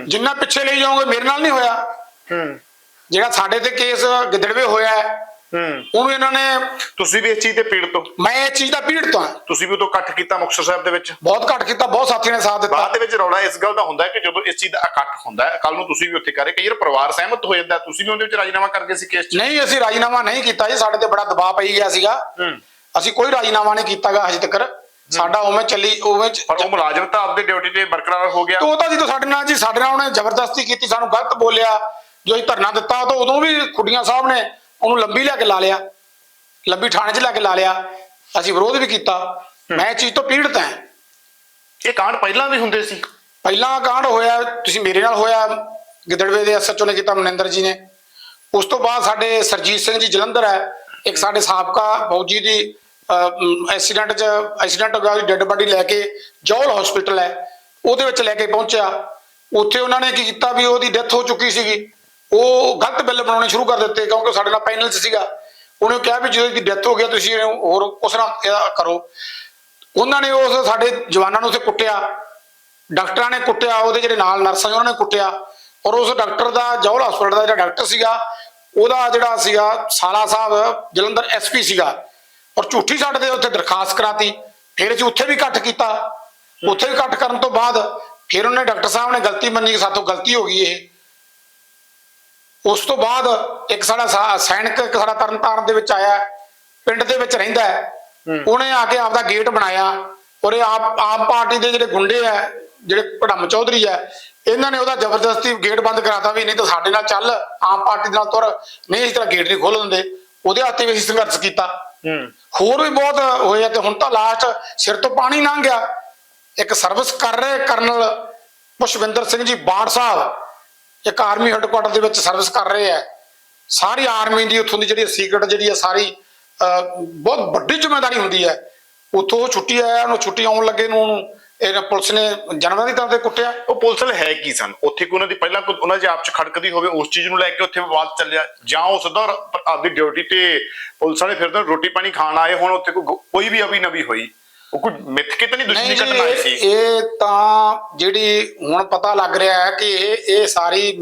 ਜਿੰਨਾ ਪਿੱਛੇ ਲਈ ਜਾਓਗੇ ਮੇਰੇ ਨਾਲ ਨਹੀਂ ਹੋਇਆ। ਜਿਹੜਾ ਸਾਡੇ ਤੇ ਕੇਸ ਗਿੱਦੜਵੇ ਹੋਇਆ ਹੈ, ਉਹਨੂੰ ਇਹਨਾਂ ਨੇ ਤੁਸੀਂ ਵੀ ਇਸ ਚੀਜ਼ ਤੇ ਪੀੜਤ ਹੋ? ਮੈਂ ਇਹ ਚੀਜ਼ ਦਾ ਪੀੜਤ ਹਾਂ। ਤੁਸੀਂ ਵੀ ਉਦੋਂ ਇਕੱਠ ਕੀਤਾ ਮੁਕਤਸਰ ਸਾਹਿਬ ਦੇ ਵਿੱਚ? ਬਹੁਤ ਘੱਟ ਕੀਤਾ ਬਹੁਤ ਸਾਥੀਆਂ ਨੇ ਸਾਥ ਦਿੱਤਾ। ਬਾਅਦ ਦੇ ਵਿੱਚ ਰੌਲਾ ਇਸ ਗੱਲ ਦਾ ਹੁੰਦਾ ਹੈ ਕਿ ਜਦੋਂ ਇਸ ਚੀਜ਼ ਦਾ ਇਕੱਠ ਹੁੰਦਾ ਹੈ ਕੱਲ ਨੂੰ ਤੁਸੀਂ ਵੀ ਉੱਥੇ ਕਰੇ ਕਈ ਵਾਰ ਪਰਿਵਾਰ ਸਹਿਮਤ ਹੋ ਜਾਂਦਾ ਤੁਸੀਂ ਵੀ ਉਹਦੇ ਵਿੱਚ ਰਾਜੀਨਾਮਾ ਕਰ ਗਏ ਸੀ ਕੇਸ 'ਚ? ਨਹੀਂ ਅਸੀਂ ਰਾਜੀਨਾਮਾ ਨਹੀਂ ਕੀਤਾ ਜੀ। ਸਾਡੇ ਤੇ ਬੜਾ ਦਬਾਅ ਪਈ ਗਿਆ ਸੀਗਾ। ਹੂੰ। ਅਸੀਂ ਕੋਈ ਰਾਜੀਨਾਮਾ ਨਹੀਂ ਕੀਤਾਗਾ ਹਜੇ ਤੱਕ ਸਾਡਾ ਉਵੇਂ ਚੱਲੀ ਉਵੇਂ ਪਰ ਉਹ ਮੁਲਾਜ਼ਮ ਤਾਂ ਆਪਦੇ ਡਿਊਟੀ ਤੇ ਬਰਕਰਾਰ ਹੋ ਗਿਆ। ਤੇ ਉਹ ਤਾਂ ਜਦੋਂ ਸਾਡੇ ਨਾਲ ਜੀ ਸਾਡੇ ਨਾਲ ਉਹਨੇ ਜ਼ਬਰਦਸਤੀ ਕੀਤੀ ਸਾਨੂੰ ਗਲਤ ਬੋਲਿਆ। ਜੋ ਅਸੀਂ ਧਰਨਾ ਦਿੱਤਾ ਤਾਂ ਉਦੋਂ ਵੀ ਖੁੱਡੀਆਂ ਸਾਹਿਬ ਨੇ ਉਹਨੂੰ ਲੰਬੀ ਲੈ ਕੇ ਲਾ ਲਿਆ। ਲੰਬੀ ਥਾਣੇ 'ਚ ਲੈ ਕੇ ਲਾ ਲਿਆ। ਅਸੀਂ ਵਿਰੋਧ ਵੀ ਕੀਤਾ। ਮੈਂ ਚੀਜ਼ ਤੋਂ ਪੀੜਤ ਹਾਂ। ਇਹ ਕਾਂਡ ਪਹਿਲਾਂ ਵੀ ਹੁੰਦੇ ਸੀ? ਪਹਿਲਾਂ ਕਾਂਡ ਹੋਇਆ ਤੁਸੀਂ ਮੇਰੇ ਨਾਲ ਹੋਇਆ। ਗਿੱਦੜਵੇ ਦੇ ਐਸਐਚਓ ਨੇ ਕੀਤਾ ਮਨਿੰਦਰ ਜੀ ਨੇ। ਉਸ ਤੋਂ ਬਾਅਦ ਸਾਡੇ ਸਰਜੀਤ ਸਿੰਘ ਜੀ ਜਲੰਧਰ ਹੈ। ਇੱਕ ਸਾਡੇ ਸਾਬਕਾ ਫੌਜੀ ਦੀ ਐਕਸੀਡੈਂਟ 'ਚ, ਐਕਸੀਡੈਂਟ ਹੋ ਗਿਆ, ਉਹਦੀ ਡੈੱਡ ਬਾਡੀ ਲੈ ਕੇ ਜੌਲ ਹਸਪੀਟਲ ਹੈ। ਉਹਦੇ ਵਿੱਚ ਲੈ ਕੇ ਪਹੁੰਚਿਆ। ਉੱਥੇ ਉਹਨਾਂ ਨੇ ਕੀ ਕੀਤਾ ਵੀ ਉਹਦੀ ਡੈਥ ਹੋ ਚੁੱਕੀ ਸੀਗੀ। ਉਹ ਗਲਤ ਬਿੱਲ ਬਣਾਉਣੇ ਸ਼ੁਰੂ ਕਰ ਦਿੱਤੇ ਕਿਉਂਕਿ ਸਾਡੇ ਨਾਲ ਪੈਨਲ 'ਚ ਸੀਗਾ। ਉਹਨੇ ਕਿਹਾ ਵੀ ਜਦੋਂ ਦੀ ਡੈਥ ਹੋ ਗਿਆ ਤੁਸੀਂ ਇਹਨੂੰ ਹੋਰ ਉਸ ਨਾਲ ਕਰੋ। ਉਹਨਾਂ ਨੇ ਉਸ ਸਾਡੇ ਜਵਾਨਾਂ ਨੂੰ ਉੱਥੇ ਕੁੱਟਿਆ। ਡਾਕਟਰਾਂ ਨੇ ਕੁੱਟਿਆ, ਉਹਦੇ ਜਿਹੜੇ ਨਾਲ ਨਰਸਾਂ ਸੀ ਉਹਨਾਂ ਨੇ ਕੁੱਟਿਆ। ਔਰ ਉਸ ਡਾਕਟਰ ਦਾ ਜੌਲ ਹਸਪਤਾਲ ਦਾ ਜਿਹੜਾ ਡਾਕਟਰ ਸੀਗਾ, ਉਹਦਾ ਜਿਹੜਾ ਸੀਗਾ, ਸਾਲਾ ਸਾਹਿਬ ਜਲੰਧਰ ਐਸਪੀ ਸੀਗਾ। ਔਰ ਝੂਠੀ ਸਾਡੇ ਦੇ ਉੱਥੇ ਦਰਖਾਸਤ ਕਰਾਤੀ। ਫਿਰ ਅਸੀਂ ਉੱਥੇ ਵੀ ਇਕੱਠ ਕੀਤਾ। ਉੱਥੇ ਵੀ ਇਕੱਠ ਕਰਨ ਤੋਂ ਬਾਅਦ ਫਿਰ ਉਹਨੇ ਡਾਕਟਰ ਸਾਹਿਬ ਨੇ ਗਲਤੀ ਮੰਨੀ ਕਿ ਸਾਤੋਂ ਗਲਤੀ ਹੋ ਗਈ ਇਹ। ਉਸ ਤੋਂ ਬਾਅਦ ਇੱਕ ਸਾਡਾ ਸੈਨਿਕ ਇੱਕ ਸਾਡਾ ਤਰਨਤਾਰਨ ਦੇ ਵਿੱਚ ਆਇਆ। ਪਿੰਡ ਦੇ ਵਿੱਚ ਰਹਿੰਦਾ ਉਹਨੇ ਆ ਕੇ ਆਪਦਾ ਗੇਟ ਬਣਾਇਆ। ਔਰ ਇਹ ਆਪ ਆਮ ਪਾਰਟੀ ਦੇ ਜਿਹੜੇ ਗੁੰਡੇ ਆ ਜਿਹੜੇ ਭੜਮ ਚੌਧਰੀ ਆ ਇਹਨਾਂ ਨੇ ਉਹਦਾ ਜ਼ਬਰਦਸਤੀ ਗੇਟ ਬੰਦ ਕਰਾਤਾ ਵੀ ਨਹੀਂ ਤਾਂ ਸਾਡੇ ਨਾਲ ਚੱਲ ਆਮ ਪਾਰਟੀ ਦੇ ਨਾਲ ਤੁਰ। ਨਹੀਂ ਇਸ ਤਰ੍ਹਾਂ ਗੇਟ ਨਹੀਂ ਖੋਲ੍ਹ ਦਿੰਦੇ। ਉਹਦੇ ਹੱਥੇ ਵੀ ਅਸੀਂ ਸੰਘਰਸ਼ ਕੀਤਾ। ਹੋਰ ਵੀ ਬਹੁਤ ਹੋਏ ਤੇ ਹੁਣ ਤਾਂ ਲਾਸਟ ਸਿਰ ਤੋਂ ਪਾਣੀ ਲੰਘ ਗਿਆ। ਇੱਕ ਸਰਵਿਸ ਕਰ ਰਹੇ ਕਰਨਲ ਪੁਸ਼ਵਿੰਦਰ ਸਿੰਘ ਜੀ ਬਾੜ ਸਾਹਿਬ ਇੱਕ ਆਰਮੀ ਹੈੱਡਕੁਆਟਰ ਦੇ ਵਿੱਚ ਸਰਵਿਸ ਕਰ ਰਹੇ ਆ। ਸਾਰੀ ਆਰਮੀ ਦੀ ਉੱਥੋਂ ਦੀ ਜਿਹੜੀ ਸੀਕਰਟ ਜਿਹੜੀ ਆ ਸਾਰੀ ਅਹ, ਬਹੁਤ ਵੱਡੀ ਜ਼ਿੰਮੇਵਾਰੀ ਹੁੰਦੀ ਹੈ ਉੱਥੋਂ ਛੁੱਟੀ ਆਇਆ ਉਹਨੂੰ ਛੁੱਟੀ ਆਉਣ ਲੱਗੇ ਨੂੰ ਉਹਨੂੰ। ਇਹ ਪੁਲਿਸ ਨੇ ਜਨਮਾਂ ਦੀ ਤਰ੍ਹਾਂ ਤੇ ਕੁੱਟਿਆ। ਉਹ ਪੁਲਿਸ ਵਾਲੇ ਹੈ ਕੀ ਸਨ? ਉੱਥੇ ਕੋਈ ਉਹਨਾਂ ਦੀ ਪਹਿਲਾਂ ਕੋਈ ਉਹਨਾਂ ਦੀ ਆਪ ਚ ਖੜਕਦੀ ਹੋਵੇ ਉਸ ਚੀਜ਼ ਨੂੰ ਲੈ ਕੇ ਉੱਥੇ ਵਿਵਾਦ ਚੱਲਿਆ। ਜਾਂ ਉਹ ਸਿੱਧਾ ਆਪਦੀ ਡਿਊਟੀ ਤੇ ਪੁਲਿਸ ਵਾਲੇ ਫਿਰਦੇ ਰੋਟੀ ਪਾਣੀ ਖਾਣ ਆਏ ਹੁਣ ਉੱਥੇ ਕੋਈ ਵੀ ਅਭੀ ਨਵੀ ਹੋਈ। ਉਹ ਕੋਈ ਮਿੱਥ ਕੇ ਤਾਂ ਨਹੀਂ ਦੁਸ਼ਮਣੀ ਆਏ ਇਹ- ਸੀ? ਇਹ ਤਾਂ ਜਿਹੜੀ ਹੁਣ ਪਤਾ ਲੱਗ ਰਿਹਾ ਹੈ ਕਿ ਇਹ ਇਹ ਸਾਰੀ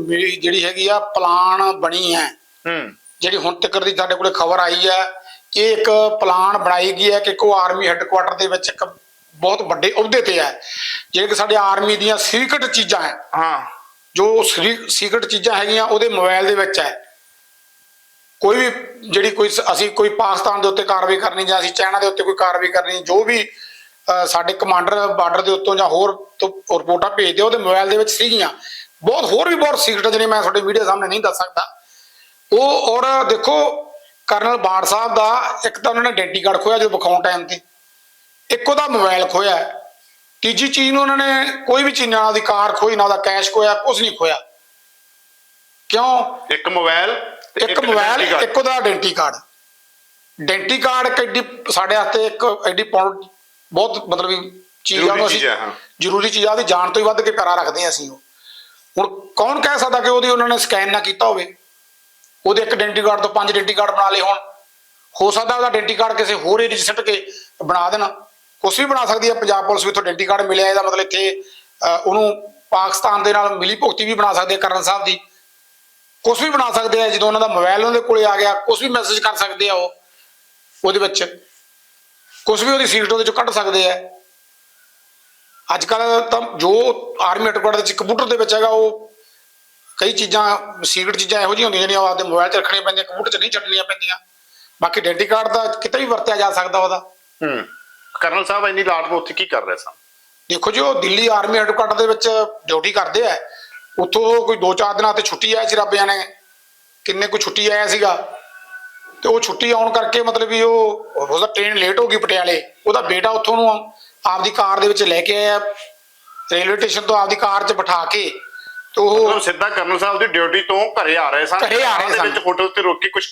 ਜਿਹੜੀ ਹੈਗੀ ਆ ਪਲਾਨ ਬਣੀ ਹੈ। ਹੂੰ। ਜਿਹੜੀ ਹੁਣ ਤੱਕ ਦੀ ਸਾਡੇ ਕੋਲੇ ਖਬਰ ਆਈ ਹੈ ਇਹ ਇੱਕ ਪਲਾਨ ਬਣਾਈ ਗਈ ਹੈ ਕਿ ਕੋ ਆਰਮੀ ਹੈੱਡਕੁਆਟਰ ਦੇ ਵਿੱਚ ਇੱਕ ਬਹੁਤ ਵੱਡੇ ਅਹੁਦੇ ਤੇ ਹੈ। ਜਿਹੜੇ ਕਿ ਸਾਡੇ ਆਰਮੀ ਦੀਆਂ ਸੀਕ੍ਰੇਟ ਚੀਜ਼ਾਂ ਹੈ। ਹਾਂ। ਜੋ ਸੀਕ੍ਰੇਟ ਚੀਜ਼ਾਂ ਹੈਗੀਆਂ ਉਹਦੇ ਮੋਬਾਈਲ ਦੇ ਵਿੱਚ ਹੈ। ਕੋਈ ਵੀ ਜਿਹੜੀ ਕੋਈ ਅਸੀਂ ਕੋਈ ਪਾਕਿਸਤਾਨ ਦੇ ਉੱਤੇ ਕਾਰਵਾਈ ਕਰਨੀ ਜਾਂ ਅਸੀਂ ਚਾਈਨਾ ਦੇ ਉੱਤੇ ਕੋਈ ਕਾਰਵਾਈ ਕਰਨੀ ਜੋ ਵੀ ਸਾਡੇ ਕਮਾਂਡਰ ਬਾਰਡਰ ਦੇ ਉੱਤੋਂ ਜਾਂ ਹੋਰ ਤੋਂ ਰਿਪੋਰਟਾਂ ਭੇਜਦੇ ਉਹਦੇ ਮੋਬਾਈਲ ਦੇ ਵਿੱਚ ਸੀਗੀਆਂ। ਬਹੁਤ ਹੋਰ ਵੀ ਬਹੁਤ ਸੀਕਰਟ ਜਿਹੜੇ ਮੈਂ ਤੁਹਾਡੇ ਮੀਡੀਆ ਸਾਹਮਣੇ ਨਹੀਂ ਦੱਸ ਸਕਦਾ। ਉਹ ਔਰ ਦੇਖੋ ਕਰਨਲ ਬਾੜ ਸਾਹਿਬ ਦਾ ਇੱਕ ਤਾਂ ਉਹਨਾਂ ਨੇ ਆਇਡੈਂਟੀ ਕਾਰਡ ਖੋਇਆ ਜਦੋਂ ਵਿਖਾਉਣ ਟਾਈਮ ਤੇ। ਇੱਕ ਉਹਦਾ ਮੋਬਾਈਲ ਖੋਇਆ ਤੀਜੀ ਚੀਜ਼ ਨੂੰ ਉਹਨਾਂ ਨੇ ਕੋਈ ਵੀ ਚੀਜ਼ ਨਾਲ ਦੀ ਕਾਰ ਖੋਈ ਨਾ ਉਹਦਾ ਕੈਸ਼ ਖੋਇਆ ਕੁਝ ਨਹੀਂ ਖੋਇਆ ਕਿਉਂ? ਇੱਕ ਮੋਬਾਈਲ ਇੱਕ ਮੋਬਾਈਲ। ਇੱਕ ਉਹਦਾ ਆਇਡੈਂਟੀ ਕਾਰਡ ਆਇਡੈਂਟੀ ਕਾਰਡ ਇੱਕ ਐਡੀ ਸਾਡੇ ਵਾਸਤੇ ਇੱਕ ਐਡੀ ਬਹੁਤ ਮਤਲਬ ਚੀਜ਼ ਆ ਚੀਜ਼ ਅਸੀਂ। ਜ਼ਰੂਰੀ ਚੀਜ਼ ਆ ਉਹਦੀ ਜਾਨ ਤੋਂ ਹੀ ਵੱਧ ਕੇ ਪਿਆਰਾ ਰੱਖਦੇ ਹਾਂ ਅਸੀਂ ਉਹ। ਹੁਣ ਕੌਣ ਕਹਿ ਸਕਦਾ ਕਿ ਉਹਦੀ ਉਹਨਾਂ ਨੇ ਸਕੈਨ ਨਾ ਕੀਤਾ ਹੋਵੇ? ਉਹਦੇ ਇੱਕ ਆਇਡੈਂਟੀ ਕਾਰਡ ਤੋਂ ਪੰਜ ਆਇਡੈਂਟੀ ਕਾਰਡ ਬਣਾ ਲਏ ਹੋਣ। ਹੋ ਸਕਦਾ ਉਹਦਾ ਆਇਡੈਂਟੀ ਕਾਰਡ ਕਿਸੇ ਹੋਰ ਏਰੀਆ 'ਚ ਸਿੱਟ ਕੇ ਬਣਾ ਦੇਣ। ਕੁਛ ਵੀ ਬਣਾ ਸਕਦੀ ਹੈ ਪੰਜਾਬ ਪੁਲਿਸ ਵੀ ਤੋਂ ਆਇਡੈਂਟੀ ਕਾਰਡ ਮਿਲਿਆ, ਇਹਦਾ ਮਤਲਬ ਇੱਥੇ ਉਹਨੂੰ ਪਾਕਿਸਤਾਨ ਦੇ ਨਾਲ ਮਿਲੀ ਭੁਗਤੀ ਵੀ ਬਣਾ ਸਕਦੇ ਕਰਨ ਸਾਹਿਬ ਦੀ। ਕੁਛ ਵੀ ਬਣਾ ਸਕਦੇ ਆ, ਜਦੋਂ ਉਹਨਾਂ ਦਾ ਮੋਬਾਈਲ ਉਹਨਾਂ ਕੋਲੇ ਆ ਗਿਆ, ਕੁਛ ਵੀ ਮੈਸੇਜ ਕਰ ਸਕਦੇ ਆ ਉਹ, ਉਹਦੇ ਵਿੱਚ। ਕੁਛ ਵੀ ਉਹਦੀ ਸੀਟ ਉਹਦੇ ਚੋਂ ਕੱਢ ਸਕਦੇ ਆ। ਅੱਜ ਕੱਲ ਤਾਂ ਜੋ ਆਰਮੀ ਹੈਡਕੁਆਟਰ ਦੇ ਵਿੱਚ ਕੰਪਿਊਟਰ ਦੇ ਵਿੱਚ ਹੈਗਾ, ਉਹ ਕਈ ਚੀਜ਼ਾਂ ਸੀਕ੍ਰੇਟ ਚੀਜ਼ਾਂ ਇਹੋ ਜਿਹੀਆਂ ਹੁੰਦੀਆਂ ਜਿਹੜੀਆਂ ਉਹ ਆਪਦੇ ਮੋਬਾਈਲ 'ਚ ਰੱਖਣੀਆਂ ਪੈਂਦੀਆਂ ਕੰਪਿਊਟਰ 'ਚ ਨਹੀਂ ਛੱਡਣੀਆਂ ਪੈਂਦੀਆਂ। ਬਾਕੀ ਆਇਡੈਂਟੀ ਕਾਰਡ ਦਾ ਕਿਤੇ ਵੀ ਵਰਤਿਆ ਜਾ ਸਕਦਾ ਉਹਦਾ। ਹੂੰ। ਕਰਨਲ ਸਾਹਿਬ ਇੰਨੀ ਲਾਟ ਨੂੰ ਉੱਥੇ ਕੀ ਕਰ ਰਹੇ ਸਨ? ਦੇਖੋ ਜੀ ਉਹ ਦਿੱਲੀ ਆਰਮੀ ਹੈਡਕੁਆਟਰ ਦੇ ਵਿੱਚ ਡਿਊਟੀ ਕਰਦੇ ਆ। ਉੱਥੋਂ ਕੋਈ 2-4 ਦਿਨਾਂ ਤੇ ਛੁੱਟੀ ਆਇਆ ਸੀ ਰੱਬ ਜਾਣੇ ਕਿੰਨੇ ਕੋਈ ਛੁੱਟੀ ਆਇਆ ਸੀਗਾ। ਤੇ ਉਹ ਛੁੱਟੀ ਆਉਣ ਕਰਕੇ ਮਤਲਬ ਵੀ ਉਹ ਉਹਦਾ ਟ੍ਰੇਨ ਲੇਟ ਹੋ ਗਈ ਪਟਿਆਲੇ। ਉਹਦਾ ਬੇਟਾ ਉੱਥੋਂ ਨੂੰ ਆਪਦੀ ਕਾਰ ਦੇ ਵਿੱਚ ਲੈ ਕੇ ਆਇਆ। ਰੇਲਵੇ ਸਟੇਸ਼ਨ ਤੋਂ ਆਪਦੀ ਕਾਰ 'ਚ ਬਿਠਾ ਕੇ ਤੇ ਉਹ ਸਿੱਧਾ ਕਰਨਲ ਸਾਹਿਬ ਦੀ ਡਿਊਟੀ ਤੋਂ ਘਰੇ ਆ ਰਹੇ ਸਨ। ਘਰੇ ਆ ਰਹੇ ਦੇ ਵਿੱਚ ਸਨ। ਹੋਟਲ ਤੇ ਰੁਕ ਕੇ ਕੁਝ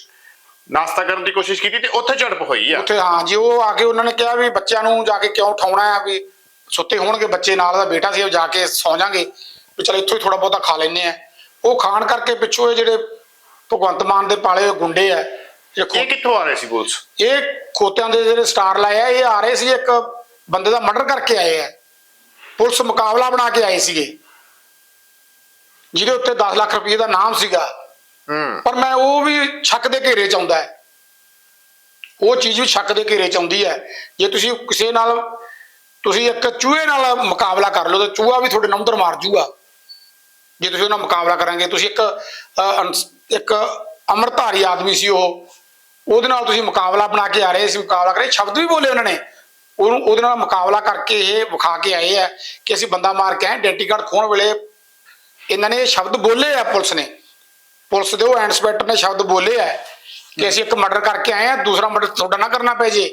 ਨਾਸ਼ਤਾ ਕਰਨ ਦੀ ਕੋਸ਼ਿਸ਼ ਕੀਤੀ ਤੇ ਉੱਥੇ ਝੜਪ ਹੋਈ ਆ। ਉੱਥੇ ਹਾਂ ਜੀ ਉਹ ਆ ਕੇ ਉਹਨਾਂ ਨੇ ਕਿਹਾ ਵੀ ਬੱਚਿਆਂ ਨੂੰ ਜਾ ਕੇ ਕਿਉਂ ਉਠਾਉਣਾ ਹੈ ਵੀ ਸੁੱਤੇ ਹੋਣਗੇ ਬੱਚੇ ਨਾਲ ਦਾ ਬੇਟਾ ਸੀ ਉਹ ਜਾ ਕੇ ਸੌ ਜਾਾਂਗੇ ਵੀ ਚਲ ਇੱਥੋਂ ਹੀ ਥੋੜਾ ਬਹੁਤਾ ਖਾ ਲੈਨੇ ਆ। ਉਹ ਖਾਣ ਕਰਕੇ ਪਿੱਛੋਂ ਇਹ ਜਿਹੜੇ ਭਗਵੰਤ ਮਾਨ ਦੇ ਪਾਲੇ ਗੁੰਡੇ ਆ ਇਹ ਕਿੱਥੋਂ ਆ ਰਹੇ ਸੀ ਪੁਲਿਸ? ਇਹ ਖੋਤਿਆਂ ਦੇ ਜਿਹੜੇ ਸਟਾਰ ਲਾਏ ਆ ਇਹ ਆ ਰਹੇ ਸੀ ਇੱਕ ਬੰਦੇ ਦਾ ਮਰਡਰ ਕਰਕੇ ਆਏ ਆ। ਪੁਲਿਸ ਮੁਕਾਬਲਾ ਬਣਾ ਕੇ ਆਏ ਸੀਗੇ। ਜਿਹਦੇ ਉੱਤੇ 10 ਲੱਖ ਰੁਪਏ ਦਾ ਨਾਮ ਸੀਗਾ। ਪਰ ਮੈਂ ਉਹ ਵੀ ਛੱਕ ਦੇ ਘੇਰੇ ਚ ਆਉਂਦਾ ਹੈ। ਉਹ ਚੀਜ਼ ਵੀ ਛੱਕ ਦੇ ਘੇਰੇ ਚ ਆਉਂਦੀ ਹੈ। ਜੇ ਤੁਸੀਂ ਕਿਸੇ ਨਾਲ ਤੁਸੀਂ ਇੱਕ ਚੂਹੇ ਨਾਲ ਮੁਕਾਬਲਾ ਕਰ ਲਓ ਤਾਂ ਚੂਹਾ ਵੀ ਤੁਹਾਡੇ ਨੰਬਰ ਮਾਰ ਜੂਗਾ। ਜੇ ਤੁਸੀਂ ਉਹਨਾਂ ਮੁਕਾਬਲਾ ਕਰਾਂਗੇ ਤੁਸੀਂ ਇੱਕ ਅਹ, ਇੱਕ ਅਮਰਧਾਰੀ ਆਦਮੀ ਸੀ ਉਹ। ਉਹਦੇ ਨਾਲ ਤੁਸੀਂ ਮੁਕਾਬਲਾ ਬਣਾ ਕੇ ਆ ਰਹੇ ਸੀ ਮੁਕਾਬਲਾ ਕਰੇ। ਸ਼ਬਦ ਵੀ ਬੋਲੇ ਉਹਨਾਂ ਨੇ। ਉਹਨੂੰ ਉਹਦੇ ਨਾਲ ਮੁਕਾਬਲਾ ਕਰਕੇ ਇਹ ਵਿਖਾ ਕੇ ਆਏ ਆ ਕਿ ਅਸੀਂ ਬੰਦਾ ਮਾਰ ਕੇ ਆਏ ਆਇਡੈਂਟੀ ਕਾਰਡ ਖੋਣ ਵੇਲੇ ਇਹਨਾਂ ਨੇ ਇਹ ਸ਼ਬਦ ਬੋਲੇ ਆ ਪੁਲਿਸ ਨੇ। ਪੁਲਿਸ ਦੇ ਉਹ ਇੰਸਪੈਕਟਰ ਨੇ ਸ਼ਬਦ ਬੋਲੇ ਆ ਕਿ ਅਸੀਂ ਇੱਕ ਮਰਡਰ ਕਰਕੇ ਆਏ ਆ ਦੂਸਰਾ ਮਰਡਰ ਤੁਹਾਡਾ ਨਾ ਕਰਨਾ ਪੈ ਜੇ।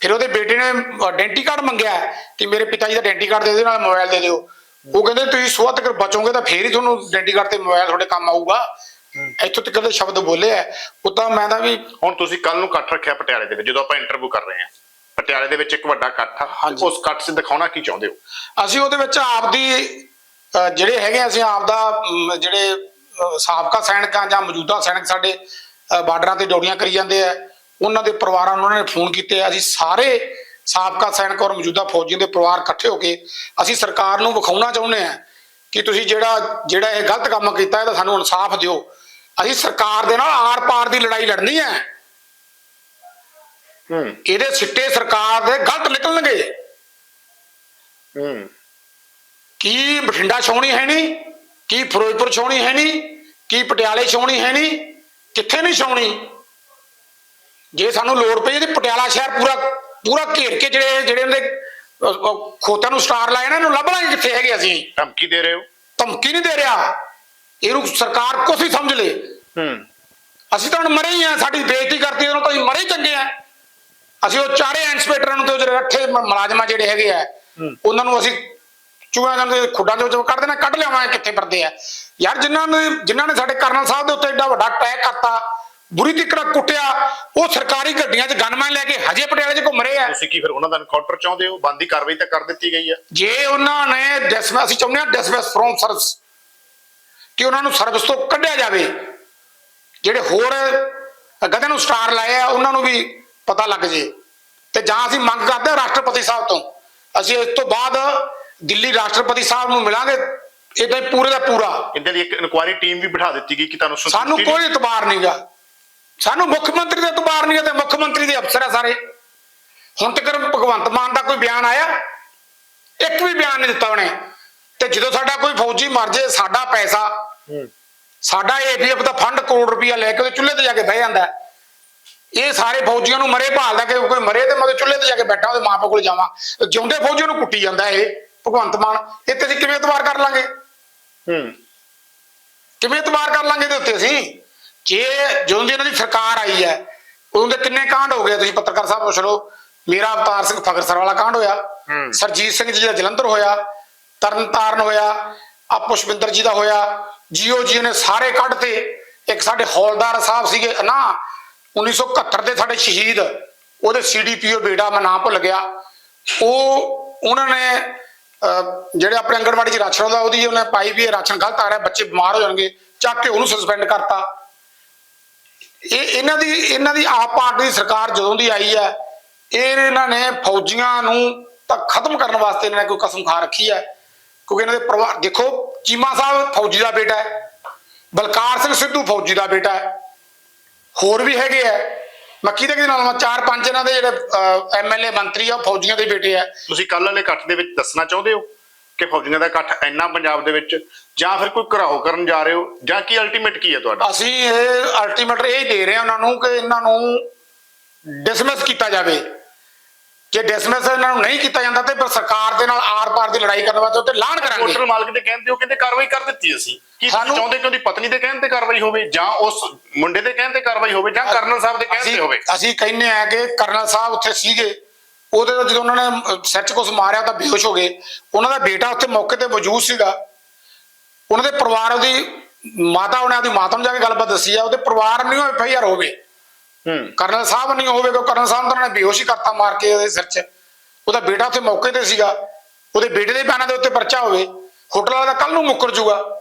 ਫਿਰ ਉਹਦੇ ਬੇਟੇ ਨੇ ਆਇਡੈਂਟੀ ਕਾਰਡ ਮੰਗਿਆ ਕਿ ਮੇਰੇ ਪਿਤਾ ਜੀ ਦਾ ਆਇਡੈਂਟੀ ਕਾਰਡ ਦੇ ਦਿਓ ਨਾਲ ਮੋਬਾਈਲ ਦੇ ਦਿਓ। ਉਹ ਕਹਿੰਦੇ ਤੁਸੀਂ ਸੁਆ ਤੱਕ ਬਚੋਗੇ ਤਾਂ ਫੇਰ ਹੀ ਤੁਹਾਨੂੰ ਆਇਡੈਂਟੀ ਕਾਰਡ ਤੇ ਮੋਬਾਈਲ ਤੁਹਾਡੇ ਕੰਮ ਆਊਗਾ। ਇੱਥੋਂ ਤੱਕ ਦੇ ਸ਼ਬਦ ਬੋਲੇ ਆ। ਉਹ ਤਾਂ ਮੈਂ ਤਾਂ ਵੀ ਹੁਣ ਤੁਸੀਂ ਕੱਲ ਨੂੰ ਇਕੱਠ ਰੱਖਿਆ ਪਟਿਆਲੇ ਦੇ ਵਿੱਚ ਜਦੋਂ ਆਪਾਂ ਇੰਟਰਵਿਊ ਕਰ ਰਹੇ ਹਾਂ। ਪਟਿਆਲੇ ਦੇ ਵਿੱਚ ਇੱਕ ਵੱਡਾ ਇਕੱਠ ਆ। ਉਸ ਇਕੱਠ 'ਚ ਦਿਖਾਉਣਾ ਕੀ ਚਾਹੁੰਦੇ ਹੋ? ਅਸੀਂ ਉਹਦੇ ਵਿੱਚ ਆਪਦੀ ਜਿਹੜੇ ਹੈਗੇ ਅਸੀਂ ਆਪਦਾ ਜਿਹੜੇ ਸਾਬਕਾ ਸੈਨਿਕ ਜਾਂ ਮੌਜੂਦਾ ਸੈਨਿਕ ਸਾਡੇ ਬਾਰਡਰਾਂ ਤੇ ਡਿਊਟੀਆਂ ਕਰੀ ਜਾਂਦੇ ਆ। ਉਹਨਾਂ ਦੇ ਪਰਿਵਾਰਾਂ ਨੂੰ ਉਹਨਾਂ ਨੇ ਫੋਨ ਕੀਤੇ ਆ। ਅਸੀਂ ਸਾਰੇ ਸਾਬਕਾ ਸੈਨਿਕ ਔਰ ਮੌਜੂਦਾ ਫੌਜੀਆਂ ਦੇ ਪਰਿਵਾਰ ਇਕੱਠੇ ਹੋ ਕੇ ਅਸੀਂ ਸਰਕਾਰ ਨੂੰ ਵਿਖਾਉਣਾ ਚਾਹੁੰਦੇ ਆ ਕਿ ਤੁਸੀਂ ਜਿਹੜਾ ਜਿਹੜਾ ਇਹ ਗਲਤ ਕੰਮ ਕੀਤਾ ਇਹਦਾ ਸਾਨੂੰ ਇਨਸਾਫ ਦਿਓ। ਅਸੀਂ ਸਰਕਾਰ ਦੇ ਨਾਲ ਆਰ-ਪਾਰ ਦੀ ਲੜਾਈ ਲੜਨੀ ਹੈ। ਹੂੰ। ਇਹਦੇ ਸਿੱਟੇ ਸਰਕਾਰ ਦੇ ਗਲਤ ਨਿਕਲਣਗੇ। ਹੂੰ। ਕੀ ਬਠਿੰਡਾ ਛਾਉਣੀ ਹੈ ਨਹੀਂ? ਕੀ ਫਿਰੋਜ਼ਪੁਰ ਛਾਉਣੀ ਹੈ ਨਹੀਂ? ਕੀ ਪਟਿਆਲੇ ਛਾਉਣੀ ਹੈ ਨਹੀਂ? ਕਿੱਥੇ ਨਹੀਂ ਛਾਉਣੀ? ਜੇ ਸਾਨੂੰ ਲੋੜ ਪਈ ਤੇ ਪਟਿਆਲਾ ਸ਼ਹਿਰ ਪੂਰਾ ਪੂਰਾ ਘੇਰ ਕੇ ਜਿਹੜੇ ਜਿਹੜੇ ਉਹਦੇ ਖੋਤਿਆਂ ਨੂੰ ਸਟਾਰ ਲਾਏ ਨਾ ਇਹਨੂੰ ਲੱਭ ਲਾਂਗੇ ਕਿੱਥੇ ਹੈਗੇ ਅਸੀਂ? ਧਮਕੀ ਦੇ ਰਹੇ ਹੋ? ਧਮਕੀ ਨਹੀਂ ਦੇ ਰਿਹਾ। ਇਹਨੂੰ ਸਰਕਾਰ ਕੁਛ ਹੀ ਸਮਝ ਲੇ। ਹੂੰ। ਅਸੀਂ ਤਾਂ ਹੁਣ ਮਰੇ ਹੀ ਆ ਸਾਡੀ ਬੇਇੱਜ਼ਤੀ ਕਰਤੀ ਉਹਨੂੰ ਤਾਂ ਮਰੇ ਚੰਗੇ ਆ ਅਸੀਂ ਉਹ ਚਾਰੇ ਇੰਸਪੈਕਟਰਾਂ ਨੂੰ ਤੇ ਉਹ ਜਿਹੜੇ ਅੱਠੇ ਮੁਲਾਜ਼ਮਾਂ ਜਿਹੜੇ ਹੈਗੇ ਆ ਉਹਨਾਂ ਨੂੰ ਅਸੀਂ ਚੂਹਿਆਂ ਦੇ ਖੁੱਡਾਂ ਦੇ ਵਿੱਚੋਂ ਕੱਢ ਦੇਣਾ ਕੱਢ ਲਿਆਵਾਂਗੇ ਕਿੱਥੇ ਫਿਰਦੇ ਆ। ਯਾਰ ਜਿਨ੍ਹਾਂ ਨੇ ਜਿਨ੍ਹਾਂ ਨੇ ਸਾਡੇ ਕਰਨਲ ਸਾਹਿਬ ਦੇ ਉੱਤੇ ਏਡਾ ਵੱਡਾ ਅਟੈਕ ਕਰਤਾ ਬੁਰੀ ਤਿੱਕੜਾ ਕੁੱਟਿਆ ਉਹ ਸਰਕਾਰੀ ਗੱਡੀਆਂ 'ਚ ਗਨਮੈਨ ਲੈ ਕੇ ਹਜੇ ਪਟਿਆਲੇ 'ਚ ਘੁੰਮ ਰਹੇ ਆ। ਤੁਸੀਂ ਕੀ ਫਿਰ ਉਹਨਾਂ ਦਾ ਐਨਕਾਊਂਟਰ ਚਾਹੁੰਦੇ ਹੋ? ਬੰਦੀ ਕਾਰਵਾਈ ਤਾਂ ਕਰ ਦਿੱਤੀ ਗਈ ਆ। ਜੇ ਉਹਨਾਂ ਨੇ ਡਿਸਮਿਸ ਅਸੀਂ ਚਾਹੁੰਦੇ ਹਾਂ ਡਿਸਮਿਸ ਫਰੋਮ ਸਰਵਿਸ ਕਿ ਉਹਨਾਂ ਨੂੰ ਸਰਵਿਸ ਤੋਂ ਕੱਢਿਆ ਜਾਵੇ। ਜਿਹੜੇ ਹੋਰ ਗਧੇ ਨੂੰ ਸਟਾਰ ਲਾਏ ਆ ਉਹਨਾਂ ਨੂੰ ਵੀ ਪਤਾ ਲੱਗ ਜੇ। ਤੇ ਜਾਂ ਅਸੀਂ ਮੰਗ ਕਰਦੇ ਰਾਸ਼ਟਰਪਤੀ ਸਾਹਿਬ ਤੋਂ ਅਸੀਂ ਇਸ ਤੋਂ ਬਾਅਦ ਦਿੱਲੀ ਰਾਸ਼ਟਰਪਤੀ ਸਾਹਿਬ ਨੂੰ ਮਿਲਾਂਗੇ ਇਹਦਾ ਹੀ ਪੂਰੇ ਦਾ ਪੂਰਾ। ਇੱਦਾਂ ਦੀ ਇੱਕ ਇਨਕੁਆਇਰੀ ਟੀਮ ਵੀ ਬਿਠਾ ਦਿੱਤੀ ਗਈ ਕਿ ਤੁਹਾਨੂੰ ਸਾਨੂੰ ਕੋਈ ਇਤਬਾਰ ਨਹੀਂਗਾ ਸਾਨੂੰ ਮੁੱਖ ਮੰਤਰੀ ਦਾ ਇਤਬਾਰ ਨਹੀਂ ਤੇ ਮੁੱਖ ਮੰਤਰੀ ਦੇ ਅਫਸਰ ਆ ਸਾਰੇ। ਹੁਣ ਤੱਕ ਭਗਵੰਤ ਮਾਨ ਦਾ ਕੋਈ ਬਿਆਨ ਆਇਆ? ਇੱਕ ਵੀ ਬਿਆਨ ਨਹੀਂ ਦਿੱਤਾ ਉਹਨੇ। ਤੇ ਜਦੋਂ ਸਾਡਾ ਕੋਈ ਫੌਜੀ ਮਰ ਜੇ ਸਾਡਾ ਪੈਸਾ। ਸਾਡਾ ਏਪੀਐਫ ਦਾ ਫੰਡ ਕਰੋੜ ਰੁਪਇਆ ਲੈ ਕੇ ਉਹਦੇ ਚੁੱਲ੍ਹੇ ਤੇ ਜਾ ਕੇ ਬਹਿ ਜਾਂਦਾ। ਇਹ ਸਾਰੇ ਫੌਜੀਆਂ ਨੂੰ ਮਰੇ ਭਾਲਦਾ ਕਿ ਕੋਈ ਮਰੇ ਤੇ ਮੈਂ ਚੁੱਲ੍ਹੇ ਤੇ ਜਾ ਕੇ ਬੈਠਾ ਉਹਦੇ ਮਾਪੇ ਕੋਲ ਜਾਵਾਂ। ਜਿਉਂਦੇ ਫੌਜੀਆਂ ਨੂੰ ਕੁੱਟੀ ਜਾਂਦਾ ਇਹ। ਭਗਵੰਤ ਮਾਨ ਇਹ ਤੇ ਅਸੀਂ ਕਿਵੇਂ ਇਤਬਾਰ ਕਰ ਲਾਂਗੇ? ਹੂੰ। ਕਿਵੇਂ ਇਤਬਾਰ ਕਰ ਲਾਂਗੇ ਇਹਦੇ ਉੱਤੇ ਅਸੀਂ? ਜੇ ਜਦੋਂ ਦੀ ਇਹਨਾਂ ਦੀ ਸਰਕਾਰ ਆਈ ਹੈ ਉਦੋਂ ਦੇ ਕਿੰਨੇ ਕਾਂਡ ਹੋ ਗਏ? ਤੁਸੀਂ ਪੱਤਰਕਾਰ ਸਾਹਿਬ ਪੁੱਛ ਲਓ ਮੇਰਾ ਅਵਤਾਰ ਸਿੰਘ ਫਗਰਸਰ ਵਾਲਾ ਕਾਂਡ ਹੋਇਆ। ਸਰਜੀਤ ਸਿੰਘ ਜੀ ਦਾ ਜਲੰਧਰ ਹੋਇਆ। ਤਰਨਤਾਰਨ ਹੋਇਆ। ਆ ਪੁਸ਼ਪਿੰਦਰ ਜੀ ਦਾ ਹੋਇਆ। ਜੀਓ ਜੀ ਨੇ ਸਾਰੇ ਕੱਢ ਤੇ ਇੱਕ ਸਾਡੇ ਹੌਲਦਾਰ ਸਾਹਿਬ ਸੀਗੇ ਨਾ 1971 ਦੇ ਸਾਡੇ ਸ਼ਹੀਦ। ਉਹਦੇ ਸੀਡੀਪੀਓ ਬੇਟਾ ਮੈਂ ਨਾਮ ਭੁੱਲ ਗਿਆ। ਉਹ ਉਹਨਾਂ ਨੇ ਜਿਹੜੇ ਆਪਣੇ ਅੰਗਣਵਾੜੀ ਚ ਰਾਸ਼ਨ ਆਉਂਦਾ, ਉਹਦੀ ਉਹਨੇ ਪਾਈ ਵੀ ਇਹ ਰਾਸ਼ਨ ਗਲਤ ਆ ਰਿਹਾ, ਬੱਚੇ ਬਿਮਾਰ ਹੋ ਜਾਣਗੇ, ਚੱਕ ਕੇ ਉਹਨੂੰ ਸਸਪੈਂਡ ਕਰਤਾ। ਇਹ ਇਹਨਾਂ ਦੀ ਇਹਨਾਂ ਦੀ ਆਪ ਪਾਰਟੀ ਦੀ ਸਰਕਾਰ ਜਦੋਂ ਦੀ ਆਈ ਹੈ, ਇਹ ਇਹਨਾਂ ਨੇ ਫੌਜੀਆਂ ਨੂੰ ਤਾਂ ਖਤਮ ਕਰਨ ਵਾਸਤੇ ਇਹਨਾਂ ਨੇ ਕੋਈ ਕਸਮ ਖਾ ਰੱਖੀ ਹੈ। ਕਿਉਂਕਿ ਇਹਨਾਂ ਦੇ ਪਰਿਵਾਰ, ਦੇਖੋ, ਚੀਮਾ ਸਾਹਿਬ ਫੌਜੀ ਦਾ ਬੇਟਾ ਹੈ, ਬਲਕਾਰ ਸਿੰਘ ਸਿੱਧੂ ਫੌਜੀ ਦਾ ਬੇਟਾ ਹੈ, ਹੋਰ ਵੀ ਹੈਗੇ ਆ ਮੈਂ ਕਿਹਦੇ ਕਿਹਦੇ ਨਾਲ? ਮੈਂ ਚਾਰ ਪੰਜ ਇਹਨਾਂ ਦੇ ਜਿਹੜੇ ਐਮਐਲਏ ਮੰਤਰੀ ਆ ਉਹ ਫੌਜੀਆਂ ਦੇ ਬੇਟੇ ਆ। ਤੁਸੀਂ ਕੱਲ ਵਾਲੇ ਇਕੱਠ ਦੇ ਵਿੱਚ ਦੱਸਣਾ ਚਾਹੁੰਦੇ ਹੋ ਕਿ ਫੌਜੀਆਂ ਦਾ ਇਕੱਠ ਇੰਨਾ ਪੰਜਾਬ ਦੇ ਵਿੱਚ ਜਾਂ ਫਿਰ ਕੋਈ ਘਰਾਓ ਕਰਨ ਜਾ ਰਹੇ ਹੋ ਜਾਂ ਕੀ ਅਲਟੀਮੇਟ ਕੀ ਹੈ ਤੁਹਾਡਾ? ਅਸੀਂ ਇਹ ਅਲਟੀਮੇਟ ਇਹ ਦੇ ਰਹੇ ਹਾਂ ਉਹਨਾਂ ਨੂੰ ਕਿ ਇਹਨਾਂ ਨੂੰ ਡਿਸਮਿਸ ਕੀਤਾ ਜਾਵੇ। ਜੇ ਡਿਸਮਿਸ ਇਹਨਾਂ ਨੂੰ ਨਹੀਂ ਕੀਤਾ ਜਾਂਦਾ ਤੇ ਫਿਰ ਸਰਕਾਰ ਦੇ ਨਾਲ ਆਰ-ਪਾਰ ਦੀ ਲੜਾਈ ਕਰਨ ਵਾਸਤੇ ਉੱਤੇ ਐਲਾਨ ਕਰਾਂਗੇ। ਹੋਟਲ ਮਾਲਕ ਦੇ ਕਹਿੰਦੇ ਹੋ ਕਹਿੰਦੇ ਕਾਰਵਾਈ ਕਰ ਦਿੱਤੀ ਅਸੀਂ। ਕੀ ਤੁਸੀਂ ਚਾਹੁੰਦੇ ਕਿ ਉਹਦੀ ਪਤਨੀ ਦੇ ਕਹਿਣ ਤੇ ਕਾਰਵਾਈ ਹੋਵੇ ਜਾਂ ਉਸ ਮੁੰਡੇ ਦੇ ਕਹਿਣ ਤੇ ਕਾਰਵਾਈ ਹੋਵੇ ਜਾਂ ਕਰਨਲ ਸਾਹਿਬ ਦੇ ਕਹਿਣ ਤੇ ਹੋਵੇ? ਅਸੀਂ ਕਹਿੰਨੇ ਆ ਕਿ ਕਰਨਲ ਸਾਹਿਬ ਉੱਥੇ ਸੀਗੇ। ਉਹਦੇ ਤੋਂ ਜਦੋਂ ਉਹਨਾਂ ਨੇ ਅਹ, ਸਿਰ 'ਚ ਕੁਝ ਮਾਰਿਆ ਤਾਂ ਬੇਹੋਸ਼ ਹੋ ਗਏ। ਉਹਨਾਂ ਦਾ ਬੇਟਾ ਉੱਥੇ ਮੌਕੇ ਤੇ ਮੌਜੂਦ ਸੀਗਾ। ਉਹਨਾਂ ਦੇ ਪਰਿਵਾਰ ਉਹਦੀ ਮਾਤਾ ਉਹਨੇ ਆਪਦੀ ਮਾਤਾ ਨੂੰ ਜਾ ਕੇ ਗੱਲਬਾਤ ਦੱਸੀ ਆ। ਉਹਦੇ ਪਰਿਵਾਰ ਨਹੀਂ ਐਫ ਆਈ ਆਰ ਹੋਵੇ। ਕਰਨਲ ਸਾਹਿਬ ਨਹੀਂ ਹੋਵੇ ਕਿਉਂ ਕਰਨਲ ਸਾਹਿਬ ਨੇ ਬੇਹੋਸ਼ ਕਰਤਾ ਮਾਰ ਕੇ ਉਹਦੇ ਸਿਰ 'ਚ। ਉਹਦਾ ਬੇਟਾ ਉੱਥੇ ਮੌਕੇ ਤੇ ਸੀਗਾ। ਉਹਦੇ ਬੇਟੇ ਦੇ ਬਿਆਨਾਂ ਦੇ ਉੱਤੇ ਪਰਚਾ ਹੋਵੇ ਹੋਟਲ ਵਾਲਾ ਕੱਲ ਨੂੰ ਮੁੱਕਰ ਜੂਗਾ।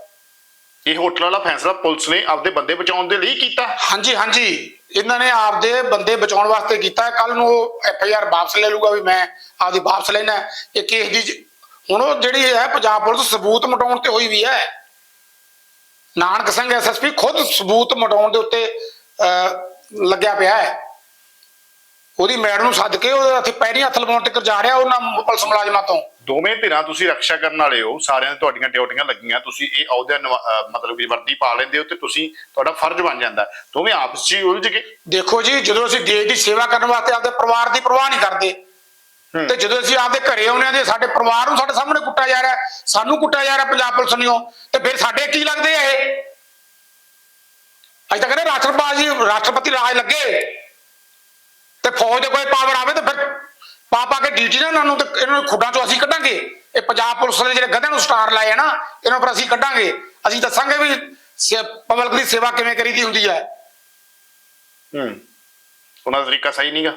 ਇਹ ਹੋਟਲ ਵਾਲਾ ਫੈਸਲਾ ਪੁਲਿਸ ਨੇ ਆਪਦੇ ਬੰਦੇ ਬਚਾਉਣ ਦੇ ਲਈ ਕੀਤਾ? ਹਾਂਜੀ ਹਾਂਜੀ। ਇਹਨਾਂ ਨੇ ਆਪਦੇ ਬੰਦੇ ਬਚਾਉਣ ਵਾਸਤੇ ਕੀਤਾ ਕੱਲ ਨੂੰ ਉਹ ਐਫ ਆਈ ਆਰ ਵਾਪਸ ਲੈ ਲੂਗਾ ਵੀ ਮੈਂ ਆਪਦੀ ਵਾਪਸ ਲੈਣਾ। ਇਹ ਕੇਸ ਦੀ ਹੁਣ ਉਹ ਜਿਹੜੀ ਹੈ ਪੰਜਾਬ ਪੁਲਿਸ ਸਬੂਤ ਮਟਾਉਣ ਤੇ ਹੋਈ ਵੀ ਹੈ। ਨਾਨਕ ਸਿੰਘ ਐਸਐਸਪੀ ਖੁਦ ਸਬੂਤ ਮਟਾਉਣ ਦੇ ਉੱਤੇ ਲੱਗਿਆ ਪਿਆ ਹੈ। ਉਹਦੀ ਮੈਡ ਨੂੰ ਸੱਦ ਕੇ ਉਹਦੇ ਹੱਥ ਪੈਰੀਂ ਹੱਥ ਲਵਾਉਣ ਤੱਕ ਜਾ ਰਿਹਾ ਉਹਨਾਂ ਪੁਲਿਸ ਮੁਲਾਜ਼ਮਾਂ ਤੋਂ। ਦੋਵੇਂ ਧਿਰਾਂ ਤੁਸੀਂ ਰੱਖਿਆ ਕਰਨ ਵਾਲੇ ਹੋ। ਸਾਰਿਆਂ ਦੀ ਤੁਹਾਡੀਆਂ ਡਿਊਟੀਆਂ ਲੱਗੀਆਂ। ਤੁਸੀਂ ਇਹ ਅਹੁਦਾ ਮਤਲਬ ਕਿ ਵਰਦੀ ਪਾ ਲੈਂਦੇ ਹੋ ਤੇ ਤੁਸੀਂ ਤੁਹਾਡਾ ਫਰਜ਼ ਬਣ ਜਾਂਦਾ। ਦੋਵੇਂ ਆਪਸ 'ਚ ਹੀ ਉਲਝ ਕੇ ਦੇਖੋ ਜੀ ਜਦੋਂ ਅਸੀਂ ਦੇਸ਼ ਦੀ ਸੇਵਾ ਕਰਨ ਵਾਸਤੇ ਆਪਦੇ ਪਰਿਵਾਰ ਦੀ ਪਰਵਾਹ ਨਹੀਂ ਕਰਦੇ। ਤੇ ਜਦੋਂ ਅਸੀਂ ਆਪਦੇ ਘਰੇ ਆਉਂਦੇ ਹਾਂ ਤੇ ਸਾਡੇ ਪਰਿਵਾਰ ਨੂੰ ਸਾਡੇ ਸਾਹਮਣੇ ਕੁੱਟਿਆ ਜਾ ਰਿਹਾ ਸਾਨੂੰ ਕੁੱਟਿਆ ਜਾ ਰਿਹਾ ਪੰਜਾਬ ਪੁਲਿਸ ਨੂੰ। ਤੇ ਫਿਰ ਸਾਡੇ ਕੀ ਲੱਗਦੇ ਆ ਇਹ? ਅੱਜ ਤੱਕ ਕਹਿੰਦੇ ਰਾਸ਼ਟਰਪਤੀ ਰਾਸ਼ਟਰਪਤੀ ਰਾਜ ਲੱਗੇ। ਤੇ ਫੌਜ ਦੇ ਕੋਈ ਪਾਵਰ ਆਵੇ ਤੇ ਫਿਰ ਪਾ ਪਾ ਕੇ ਡਿਊਟੀ ਨਾ ਇਹਨਾਂ ਨੂੰ ਤੇ ਇਹਨਾਂ ਨੂੰ ਖੁੱਡਾਂ ਚੋਂ ਅਸੀਂ ਕੱਢਾਂਗੇ। ਇਹ ਪੰਜਾਬ ਪੁਲਿਸ ਦੇ ਜਿਹੜੇ ਗਧਿਆਂ ਨੂੰ ਸਟਾਰ ਲਾਏ ਆ ਨਾ ਇਹਨਾਂ ਪਰ ਅਸੀਂ ਕੱਢਾਂਗੇ। ਅਸੀਂ ਦੱਸਾਂਗੇ ਵੀ ਪਬਲਿਕ ਦੀ ਸੇਵਾ ਕਿਵੇਂ ਕਰੀਦੀ ਹੁੰਦੀ ਹੈ। ਹੂੰ। ਉਹਨਾਂ ਦਾ ਤਰੀਕਾ ਸਹੀ ਨਹੀਂਗਾ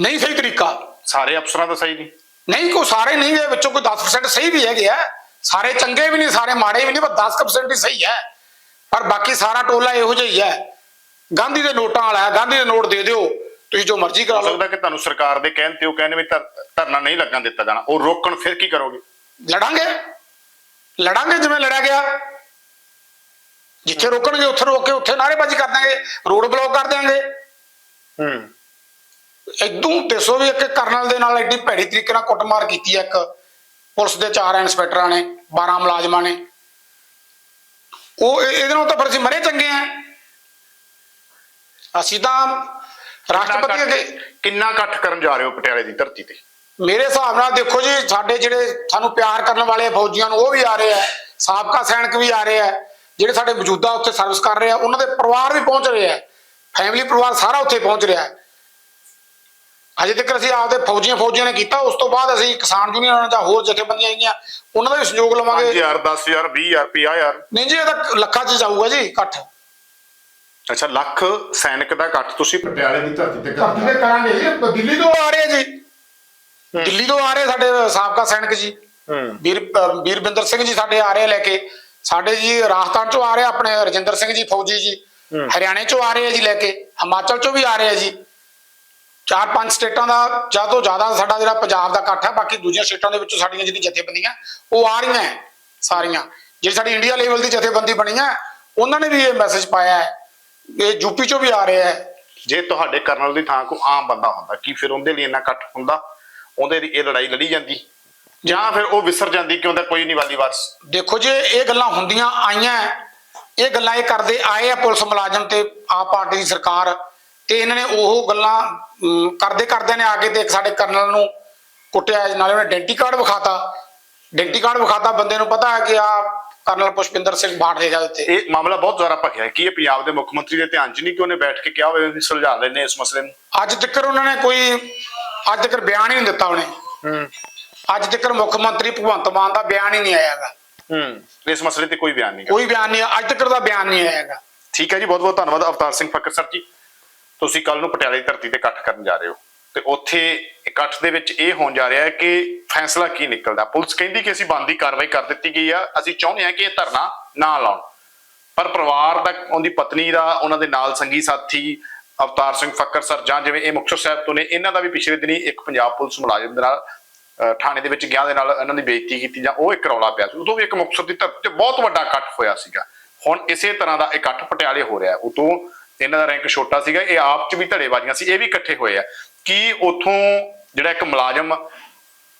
ਨਹੀਂ ਸਹੀ ਤਰੀਕਾ। ਸਾਰੇ ਅਫਸਰਾਂ ਦਾ ਸਹੀ ਨਹੀਂ? ਨਹੀਂ ਕੋਈ ਸਾਰੇ ਨਹੀਂ ਹੈ ਵਿੱਚੋਂ ਕੋਈ 10% ਸਹੀ ਵੀ ਹੈਗੇ ਆ। ਸਾਰੇ ਚੰਗੇ ਵੀ ਨਹੀਂ ਸਾਰੇ ਮਾੜੇ ਵੀ ਨਹੀਂ ਪਰ 10% ਹੀ ਸਹੀ ਹੈ। ਪਰ ਬਾਕੀ ਸਾਰਾ ਟੋਲਾ ਇਹੋ ਜਿਹਾ ਹੀ ਹੈ। ਗਾਂਧੀ ਦੇ ਨੋਟਾਂ ਵਾਲਾ ਹੈ ਗਾਂਧੀ ਦੇ ਨੋਟ ਦੇ ਦਿਓ ਤੁਸੀਂ ਜੋ ਮਰਜ਼ੀ ਕਰਾ ਹੋ ਲਓ। ਸਕਦਾ ਕਿ ਤੁਹਾਨੂੰ ਸਰਕਾਰ ਦੇ ਕਹਿਣ ਤੇ ਉਹ ਕਹਿੰਦੇ ਵੀ ਧਰ- ਧਰਨਾ ਨਹੀਂ ਲੱਗਣ ਦਿੱਤਾ ਜਾਣਾ। ਉਹ ਰੋਕਣ ਫਿਰ ਕੀ ਕਰੋਗੇ? ਲੜਾਂਗੇ। ਲੜਾਂਗੇ ਜਿਵੇਂ ਲੜਿਆ ਗਿਆ। ਜਿੱਥੇ ਰੋਕਣਗੇ ਉੱਥੇ ਰੋਕ ਕੇ ਉੱਥੇ ਨਾਅਰੇਬਾਜ਼ੀ ਕਰ ਦਾਂਗੇ ਰੋਡ ਬਲੌਕ ਕਰ ਦਿਆਂਗੇ। ਹੂੰ। ਇਦੋਂ ਦੱਸੋ ਵੀ ਇੱਕ ਕਰਨਲ ਦੇ ਨਾਲ ਐਡੀ ਭੈੜੀ ਤਰੀਕੇ ਨਾਲ ਕੁੱਟਮਾਰ ਕੀਤੀ ਹੈ ਇੱਕ ਪੁਲਿਸ ਦੇ ਚਾਰ ਇੰਸਪੈਕਟਰਾਂ ਨੇ 12 ਮੁਲਾਜ਼ਮਾਂ ਨੇ। ਉਹ ਇਹ- ਇਹਦੇ ਨਾਲ ਤਾਂ ਫਿਰ ਅਸੀਂ ਮਰੇ ਚੰਗੇ ਆ। ਅਸੀਂ ਤਾਂ ਰਾਸ਼ਟਰਪਤੀ ਅੱਗੇ ਕਿੰਨਾ ਇਕੱਠ ਕਰਨ ਜਾ ਰਹੇ ਹੋ ਪਟਿਆਲੇ ਦੀ ਧਰਤੀ ਤੇ? ਮੇਰੇ ਹਿਸਾਬ ਨਾਲ ਦੇਖੋ ਜੀ ਸਾਡੇ ਜਿਹੜੇ ਸਾਨੂੰ ਪਿਆਰ ਕਰਨ ਵਾਲੇ ਫੌਜੀਆਂ ਨੂੰ ਉਹ ਵੀ ਆ ਰਹੇ ਆ ਸਾਬਕਾ ਸੈਨਿਕ ਵੀ ਆ ਰਹੇ ਆ ਜਿਹੜੇ ਸਾਡੇ ਮੌਜੂਦਾ ਉੱਥੇ ਸਰਵਿਸ ਕਰ ਰਹੇ ਆ ਉਹਨਾਂ ਦੇ ਪਰਿਵਾਰ ਵੀ ਪਹੁੰਚ ਰਹੇ ਆ। ਫੈਮਿਲੀ ਪਰਿਵਾਰ ਸਾਰਾ ਉੱਥੇ ਪਹੁੰਚ ਰਿਹਾ। ਹੈ ਅਜੇ ਤੱਕ ਅਸੀਂ ਆਪਦੇ ਫੌਜੀਆਂ ਫੌਜੀਆਂ ਨੇ ਕੀਤਾ ਉਸ ਤੋਂ ਬਾਅਦ ਅਸੀਂ ਕਿਸਾਨ ਯੂਨੀਅਨ ਜਾਂ ਹੋਰ ਜਥੇਬੰਦੀਆਂ ਆਈਆਂ ਉਹਨਾਂ ਦਾ ਵੀ ਸਹਿਯੋਗ ਲਵਾਂਗੇ। 5000 10000 20000 50000 ਨਹੀਂ ਜੀ ਇਹ ਤਾਂ ਲੱਖਾਂ 'ਚ ਜਾਊਗਾ ਜੀ ਇਕੱਠ। ਅੱਛਾ ਲੱਖ ਸੈਨਿਕ ਦਾ ਇਕੱਠ ਤੁਸੀਂ ਪਟਿਆਲੇ ਦੀ ਧਰਤੀ ਤੇ ਧਰਤੀ ਤੇ ਕਰਾਂਗੇ। ਜੀ ਦਿੱਲੀ ਤੋਂ ਆ ਰਹੇ ਜੀ। ਦਿੱਲੀ ਤੋਂ ਆ ਰਹੇ ਸਾਡੇ ਸਾਬਕਾ ਸੈਨਿਕ ਜੀ। ਵੀਰ ਵੀਰਬਿੰਦਰ ਸਿੰਘ ਜੀ ਸਾਡੇ ਆ ਰਹੇ ਲੈ ਕੇ। ਸਾਡੇ ਜੀ ਰਾਜਸਥਾਨ ਚੋਂ ਆ ਰਹੇ ਆਪਣੇ ਰਜਿੰਦਰ ਸਿੰਘ ਜੀ ਫੌਜੀ ਜੀ। ਹਰਿਆਣੇ ਚੋਂ ਆ ਰਹੇ ਆ ਜੀ ਲੈ ਕੇ। ਹਿਮਾਚਲ ਚੋਂ ਵੀ ਆ ਰਹੇ ਆ ਜੀ। ਚਾਰ ਪੰਜ ਸਟੇਟਾਂ ਦਾ ਜ਼ਿਆਦਾ ਤੋਂ ਜ਼ਿਆਦਾ ਸਾਡਾ ਜਿਹੜਾ ਪੰਜਾਬ ਦਾ ਇਕੱਠ ਹੈ ਬਾਕੀ ਦੂਜੀਆਂ ਸਟੇਟਾਂ ਦੇ ਵਿੱਚੋਂ ਸਾਡੀਆਂ ਜਿਹੜੀ ਜਥੇਬੰਦੀਆਂ ਉਹ ਆ ਰਹੀਆਂ ਸਾਰੀਆਂ। ਜਿਹੜੀ ਸਾਡੀ ਇੰਡੀਆ ਲੈਵਲ ਦੀ ਜਥੇਬੰਦੀ ਬਣੀ ਹੈ ਉਹਨਾਂ ਨੇ ਵੀ ਇਹ ਮੈਸੇਜ ਪਾਇਆ ਹੈ। ਇਹ ਯੂਪੀ ਚੋਂ ਵੀ ਆ ਰਹੇ ਹੈ। ਜੇ ਤੁਹਾਡੇ ਕਰਨਲ ਦੀ ਥਾਂ ਕੋਈ ਆਮ ਬੰਦਾ ਹੁੰਦਾ ਕੀ ਫਿਰ ਉਹਦੇ ਲਈ ਇੰਨਾ ਇਕੱਠ ਹੁੰਦਾ? ਉਹਦੇ ਲਈ ਇਹ ਲੜਾਈ ਲੜੀ ਜਾਂਦੀ? ਜਾਂ ਫਿਰ ਉਹ ਵਿਸਰ ਜਾਂਦੀ ਕਿ ਉਹਦਾ ਕੋਈ ਨਹੀਂ ਵਾਲੀ ਵਾਰਸ? ਦੇਖੋ ਜੇ ਇਹ ਗੱਲਾਂ ਹੁੰਦੀਆਂ ਆਈਆਂ ਇਹ ਗੱਲਾਂ ਇਹ ਕਰਦੇ ਆਏ ਆ ਪੁਲਿਸ ਮੁਲਾਜ਼ਮ ਤੇ ਆਪ ਪਾਰਟੀ ਦੀ ਸਰਕਾਰ। ਤੇ ਇਹਨਾਂ ਨੇ ਉਹ ਗੱਲਾਂ ਕਰਦੇ ਕਰਦੇ ਨੇ ਆ ਕੇ ਤੇ ਇੱਕ ਸਾਡੇ ਕਰਨਲ ਨੂੰ ਕੁੱਟਿਆ ਨਾਲੇ ਉਹਨੇ ਆਇਡੈਂਟੀ ਕਾਰਡ ਵਿਖਾਤਾ। ਆਇਡੈਂਟੀ ਕਾਰਡ ਵਿਖਾਤਾ ਬੰਦੇ ਨੂੰ ਪਤਾ ਹੈ ਕਿ ਆ ਕਰਨਲ ਪੁਸ਼ਪਿੰਦਰ ਸਿੰਘ ਬਾਠ ਦੇ ਉੱਤੇ। ਇਹ ਮਾਮਲਾ ਬਹੁਤ ਜ਼ਿਆਦਾ ਭਖਿਆ ਕੀ ਇਹ ਪੰਜਾਬ ਦੇ ਮੁੱਖ ਮੰਤਰੀ ਦੇ ਧਿਆਨ 'ਚ ਨਹੀਂ ਕਿ ਉਹਨੇ ਬੈਠ ਕੇ ਕਿਹਾ ਹੋਵੇ ਵੀ ਸੁਲਝਾ ਲੈਣੇ ਇਸ ਮਸਲੇ ਨੂੰ? ਅੱਜ ਤੱਕ ਉਹਨਾਂ ਨੇ ਕੋਈ ਅੱਜ ਤੱਕ ਬਿਆਨ ਹੀ ਨਹੀਂ ਦਿੱਤਾ ਉਹਨੇ। ਹੂੰ। ਅੱਜ ਤੱਕ ਮੁੱਖ ਮੰਤਰੀ ਭਗਵੰਤ ਮਾਨ ਦਾ ਬਿਆਨ ਹੀ ਨਹੀਂ ਆਇਆ ਹੈਗਾ। ਹੂੰ। ਇਸ ਮਸਲੇ ਤੇ ਕੋਈ ਬਿਆਨ ਨਹੀਂ। ਕੋਈ ਬਿਆਨ ਨਹੀਂ ਅੱਜ ਤੱਕ ਦਾ ਬਿਆਨ ਨਹੀਂ ਆਇਆ ਹੈਗਾ। ਠੀਕ ਹੈ ਜੀ ਬਹੁਤ ਬਹੁਤ ਧੰਨਵਾਦ ਅਵਤਾਰ ਸਿੰਘ ਫੱਕਰ ਸਰ ਜੀ। ਤੁਸੀਂ ਕੱਲ ਨੂੰ ਪਟਿਆਲੇ ਦੀ ਧਰਤੀ ਤੇ ਇਕੱਠ ਕਰਨ ਜਾ ਰਹੇ ਹੋ। ਤੇ ਉੱਥੇ ਇਕੱਠ ਦੇ ਵਿੱਚ ਇਹ ਹੋਣ ਜਾ ਰਿਹਾ ਹੈ ਕਿ ਫੈਸਲਾ ਕੀ ਨਿਕਲਦਾ। ਪੁਲਿਸ ਕਹਿੰਦੀ ਕਿ ਅਸੀਂ ਬੰਦੀ ਕਾਰਵਾਈ ਕਰ ਦਿੱਤੀ ਗਈ ਆ। ਅਸੀਂ ਚਾਹੁੰਦੇ ਹਾਂ ਕਿ ਇਹ ਧਰਨਾ ਨਾ ਲਾਉਣ। ਪਰ ਪਰਿਵਾਰ ਦਾ ਉਹਦੀ ਪਤਨੀ ਦਾ ਉਹਨਾਂ ਦੇ ਨਾਲ ਸੰਗੀ ਸਾਥੀ ਅਵਤਾਰ ਸਿੰਘ ਫੱਕਰ ਸਰ ਜਾਂ ਜਿਵੇਂ ਇਹ ਮੁਕਤਸਰ ਸਾਹਿਬ ਤੋਂ ਨੇ ਇਹਨਾਂ ਦਾ ਵੀ ਪਿਛਲੇ ਦਿਨੀ ਇੱਕ ਪੰਜਾਬ ਪੁਲਿਸ ਮੁਲਾਜ਼ਮ ਦੇ ਨਾਲ ਅਹ, ਥਾਣੇ ਦੇ ਵਿੱਚ ਗਿਆ ਦੇ ਨਾਲ ਇਹਨਾਂ ਦੀ ਬੇਇੱਜ਼ਤੀ ਕੀਤੀ ਜਾਂ ਉਹ ਇੱਕ ਰੌਲਾ ਪਿਆ ਸੀ। ਉਦੋਂ ਵੀ ਇੱਕ ਮੁਕਤਸਰ ਦੀ ਧਰਤੀ ਤੇ ਬਹੁਤ ਵੱਡਾ ਇਕੱਠ ਹੋਇਆ ਸੀਗਾ। ਹੁਣ ਇਸੇ ਤਰ੍ਹਾਂ ਦਾ ਇਕੱਠ ਪਟਿਆਲੇ ਹੋ ਰਿਹਾ ਉਦੋਂ ਇਹਨਾਂ ਦਾ ਰੈਂਕ ਛੋਟਾ ਸੀਗਾ ਇਹ ਆਪ ਚ ਵੀ ਧੜੇਬਾਜ਼ੀਆਂ ਸੀ ਇਹ ਵੀ ਇਕੱਠੇ ਹੋਏ ਆ। ਕੀ ਉਥੋਂ ਜਿਹੜਾ ਇੱਕ ਮੁਲਾਜ਼ਮ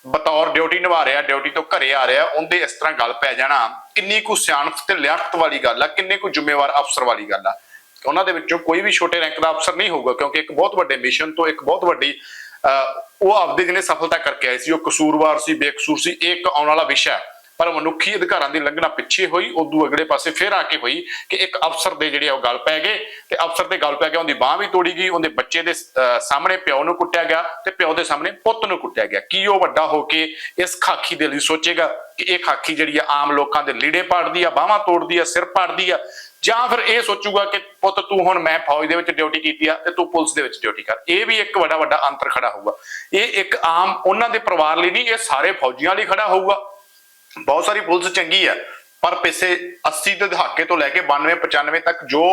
ਬਤੌਰ ਡਿਊਟੀ ਨਿਭਾ ਰਿਹਾ ਡਿਊਟੀ ਤੋਂ ਘਰੇ ਆ ਰਿਹਾ ਉਹਦੇ ਇਸ ਤਰ੍ਹਾਂ ਗੱਲ ਪੈ ਜਾਣਾ ਕਿੰਨੀ ਕੁ ਸਿਆਣਪ ਤੇ ਲਿਆਕਤ ਵਾਲੀ ਗੱਲ ਆ ਕਿੰਨੇ ਕੁ ਜ਼ਿੰਮੇਵਾਰ ਅਫਸਰ ਵਾਲੀ ਗੱਲ ਆ। ਉਹਨਾਂ ਦੇ ਵਿੱਚੋਂ ਕੋਈ ਵੀ ਛੋਟੇ ਰੈਂਕ ਦਾ ਅਫਸਰ ਨਹੀਂ ਹੋਊਗਾ ਕਿਉਂਕਿ ਇੱਕ ਬਹੁਤ ਵੱਡੇ ਮਿਸ਼ਨ ਤੋਂ ਇੱਕ ਬਹੁਤ ਵੱਡੀ ਅਹ, ਉਹ ਆਪਦੇ ਜਿਹਨੇ ਸਫਲਤਾ ਕਰਕੇ ਆਏ ਸੀ ਉਹ ਕਸੂਰਵਾਰ ਸੀ ਬੇਕਸੂਰ ਸੀ ਇਹ ਇੱਕ ਆਉਣ ਵਾਲਾ ਵਿਸ਼ਾ ਹੈ। ਪਰ ਮਨੁੱਖੀ ਅਧਿਕਾਰਾਂ ਦੀ ਲੰਘਣਾ ਪਿੱਛੇ ਹੋਈ ਉਦੋਂ ਅਗਲੇ ਪਾਸੇ ਫਿਰ ਆ ਕੇ ਹੋਈ ਕਿ ਇੱਕ ਅਫਸਰ ਦੇ ਜਿਹੜੇ ਆ ਉਹ ਗੱਲ ਪੈ ਗਏ ਤੇ ਅਫਸਰ ਦੇ ਗੱਲ ਪੈ ਗਿਆ ਉਹਦੀ ਬਾਹ ਵੀ ਤੋੜੀ ਗਈ, ਉਹਦੇ ਬੱਚੇ ਦੇ ਸਾਹਮਣੇ ਪਿਓ ਨੂੰ ਕੁੱਟਿਆ ਗਿਆ ਤੇ ਪਿਓ ਦੇ ਸਾਹਮਣੇ ਪੁੱਤ ਨੂੰ ਕੁੱਟਿਆ ਗਿਆ। ਕੀ ਉਹ ਵੱਡਾ ਹੋ ਕੇ ਇਸ ਖਾਕੀ ਦੇ ਲਈ ਸੋਚੇਗਾ ਕਿ ਇਹ ਖਾਕੀ ਜਿਹੜੀ ਆ ਆਮ ਲੋਕਾਂ ਦੇ ਲੀੜੇ ਪਾੜਦੀ ਆ, ਬਾਹਾਂ ਤੋੜਦੀ ਆ, ਸਿਰ ਪਾੜਦੀ ਆ, ਜਾਂ ਫਿਰ ਇਹ ਸੋਚੂਗਾ ਕਿ ਪੁੱਤ ਤੂੰ ਹੁਣ ਮੈਂ ਫੌਜ ਦੇ ਵਿੱਚ ਡਿਊਟੀ ਕੀਤੀ ਆ ਤੇ ਤੂੰ ਪੁਲਿਸ ਦੇ ਵਿੱਚ ਡਿਊਟੀ ਕਰ। ਇਹ ਵੀ ਇੱਕ ਵੱਡਾ ਵੱਡਾ ਅੰਤਰ ਖੜਾ ਹੋਊਗਾ। ਇਹ ਇੱਕ ਆਮ ਉਹਨਾਂ ਦੇ ਪਰਿਵਾਰ ਲਈ ਨਹੀਂ, ਇਹ ਸਾਰੇ ਫੌਜੀਆਂ ਲਈ ਖੜਾ ਹੋਊਗਾ। ਬਹੁਤ ਸਾਰੀ ਪੁਲਿਸ ਚੰਗੀ ਹੈ ਪਰ ਪਿਛੇ 80 ਦੇ ਦਹਾਕੇ ਤੋਂ ਲੈ ਕੇ 92 95 ਤੱਕ ਜੋ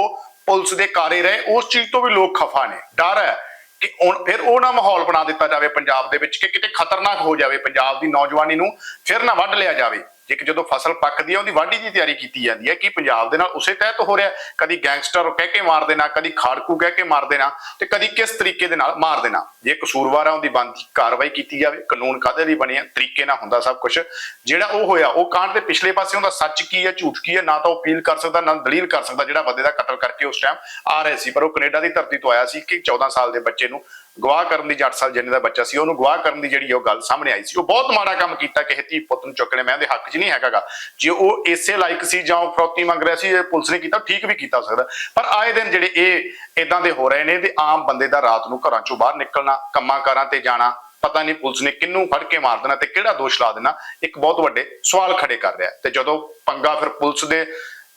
ਪੁਲਿਸ ਦੇ ਕਾਰੇ ਰਹੇ, ਉਸ ਚੀਜ਼ ਤੋਂ ਵੀ ਲੋਕ ਖਫਾ ਨੇ। ਡਰ ਹੈ ਕਿ ਹੁਣ ਫਿਰ ਉਹ ਨਾ ਮਾਹੌਲ ਬਣਾ ਦਿੱਤਾ ਜਾਵੇ ਪੰਜਾਬ ਦੇ ਵਿੱਚ, ਕਿ ਕਿਤੇ ਖਤਰਨਾਕ ਹੋ ਜਾਵੇ ਪੰਜਾਬ ਦੀ ਨੌਜਵਾਨੀ ਨੂੰ, ਫਿਰ ਨਾ ਵੱਢ ਲਿਆ ਜਾਵੇ। ਜੇ ਜਦੋਂ ਫਸਲ ਪੱਕਦੀ ਹੈ, ਉਹਦੀ ਵਾਢੀ ਦੀ ਤਿਆਰੀ ਕੀਤੀ ਜਾਂਦੀ ਹੈ ਕਿ ਪੰਜਾਬ ਦੇ ਨਾਲ ਉਸੇ ਤਹਿਤ ਹੋ ਰਿਹਾ ਕਦੀ ਗੈਂਗਸਟਰ ਕਹਿ ਕੇ ਮਾਰ ਦੇਣਾ, ਕਦੀ ਖਾੜਕੂ ਕਹਿ ਕੇ ਮਾਰ ਦੇਣਾ ਤੇ ਕਦੀ ਕਿਸ ਤਰੀਕੇ ਦੇ ਨਾਲ ਮਾਰ ਦੇਣਾ। ਜੇ ਕਸੂਰਵਾਰ ਆ, ਉਹਦੀ ਬੰਦੀ ਕਾਰਵਾਈ ਕੀਤੀ ਜਾਵੇ, ਕਾਨੂੰਨ ਕਾਹਦੇ ਲਈ ਬਣਿਆ ਤਰੀਕੇ ਨਾਲ ਹੁੰਦਾ ਸਭ ਕੁਝ ਜਿਹੜਾ ਉਹ ਹੋਇਆ, ਉਹ ਕਾਂਡ ਦੇ ਪਿਛਲੇ ਪਾਸੇ ਉਹਦਾ ਸੱਚ ਕੀ ਹੈ, ਝੂਠ ਕੀ ਹੈ, ਨਾ ਤਾਂ ਉਹ ਅਪੀਲ ਕਰ ਸਕਦਾ, ਨਾ ਦਲੀਲ ਕਰ ਸਕਦਾ, ਜਿਹੜਾ ਬੰਦੇ ਦਾ ਕਤਲ ਕਰਕੇ ਉਸ ਟਾਈਮ ਆ ਰਹੇ ਸੀ। ਪਰ ਉਹ ਕੈਨੇਡਾ ਦੀ ਧਰਤੀ ਤੋਂ ਆਇਆ ਸੀ ਕਿ 14 ਸਾਲ ਦੇ ਬੱਚੇ ਨੂੰ ਗਵਾਹ ਕਰਨ ਦੀ ਜੱਟ ਸਾਲ ਜਿੰਨੇ ਦਾ ਬੱਚਾ ਸੀ, ਉਹਨੂੰ ਗਵਾਹ ਕਰਨ ਦੀ ਜਿਹੜੀ ਉਹ ਗੱਲ ਸਾਹਮਣੇ ਆਈ ਸੀ। ਉਹ ਬਹੁਤ ਮਾੜਾ ਕੰਮ ਕੀਤਾ ਕਿ ਧੀ ਪੁੱਤ ਨੂੰ ਚੁੱਕਣੇ ਮੈਂ ਉਹਦੇ ਹੱਕ 'ਚ ਨਹੀਂ ਹੈਗਾਗਾ। ਜੇ ਉਹ ਇਸੇ ਲਾਇਕ ਸੀ ਜਾਂ ਉਹ ਫਰੌਤੀ ਮੰਗ ਰਿਹਾ ਸੀ ਇਹ ਪੁਲਿਸ ਨੇ ਕੀਤਾ, ਠੀਕ ਵੀ ਕੀਤਾ ਸਕਦਾ। ਪਰ ਆਏ ਦਿਨ ਜਿਹੜੇ ਇਹ ਇਦਾਂ ਦੇ ਹੋ ਰਹੇ ਨੇ ਤੇ ਆਮ ਬੰਦੇ ਦਾ ਰਾਤ ਨੂੰ ਘਰਾਂ ਚੋਂ ਬਾਹਰ ਨਿਕਲਣਾ, ਕੰਮਾਂ ਕਾਰਾਂ ਤੇ ਜਾਣਾ, ਪਤਾ ਨਹੀਂ ਪੁਲਿਸ ਨੇ ਕਿੰਨੂੰ ਫੜ ਕੇ ਮਾਰ ਦੇਣਾ ਤੇ ਕਿਹੜਾ ਦੋਸ਼ ਲਾ ਦੇਣਾ, ਇੱਕ ਬਹੁਤ ਵੱਡੇ ਸਵਾਲ ਖੜੇ ਕਰ ਰਿਹਾ। ਤੇ ਜਦੋਂ ਪੰਗਾ ਫਿਰ ਪੁਲਿਸ ਦੇ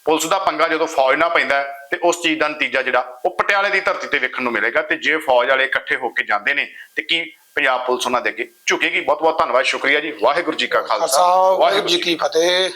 ਪੁਲਿਸ ਦਾ ਪੰਗਾ ਜਦੋਂ ਫੌਜ ਨਾਲ ਪੈਂਦਾ ਤੇ ਉਸ ਚੀਜ਼ ਦਾ ਨਤੀਜਾ ਜਿਹੜਾ ਉਹ ਪਟਿਆਲੇ ਦੀ ਧਰਤੀ ਤੇ ਵੇਖਣ ਨੂੰ ਮਿਲੇਗਾ ਤੇ ਜੇ ਫੌਜ ਵਾਲੇ ਇਕੱਠੇ ਹੋ ਕੇ ਜਾਂਦੇ ਨੇ ਤੇ ਕੀ ਪੰਜਾਬ ਪੁਲਿਸ ਉਹਨਾਂ ਦੇ ਅੱਗੇ ਝੁਕੇਗੀ? ਬਹੁਤ ਬਹੁਤ ਧੰਨਵਾਦ ਸ਼ੁਕਰੀਆ ਜੀ। ਵਾਹਿਗੁਰੂ ਜੀ ਕਾ ਖਾਲਸਾ। ਵਾਹਿਗੁਰੂ ਜੀ ਕੀ ਫਤਿਹ।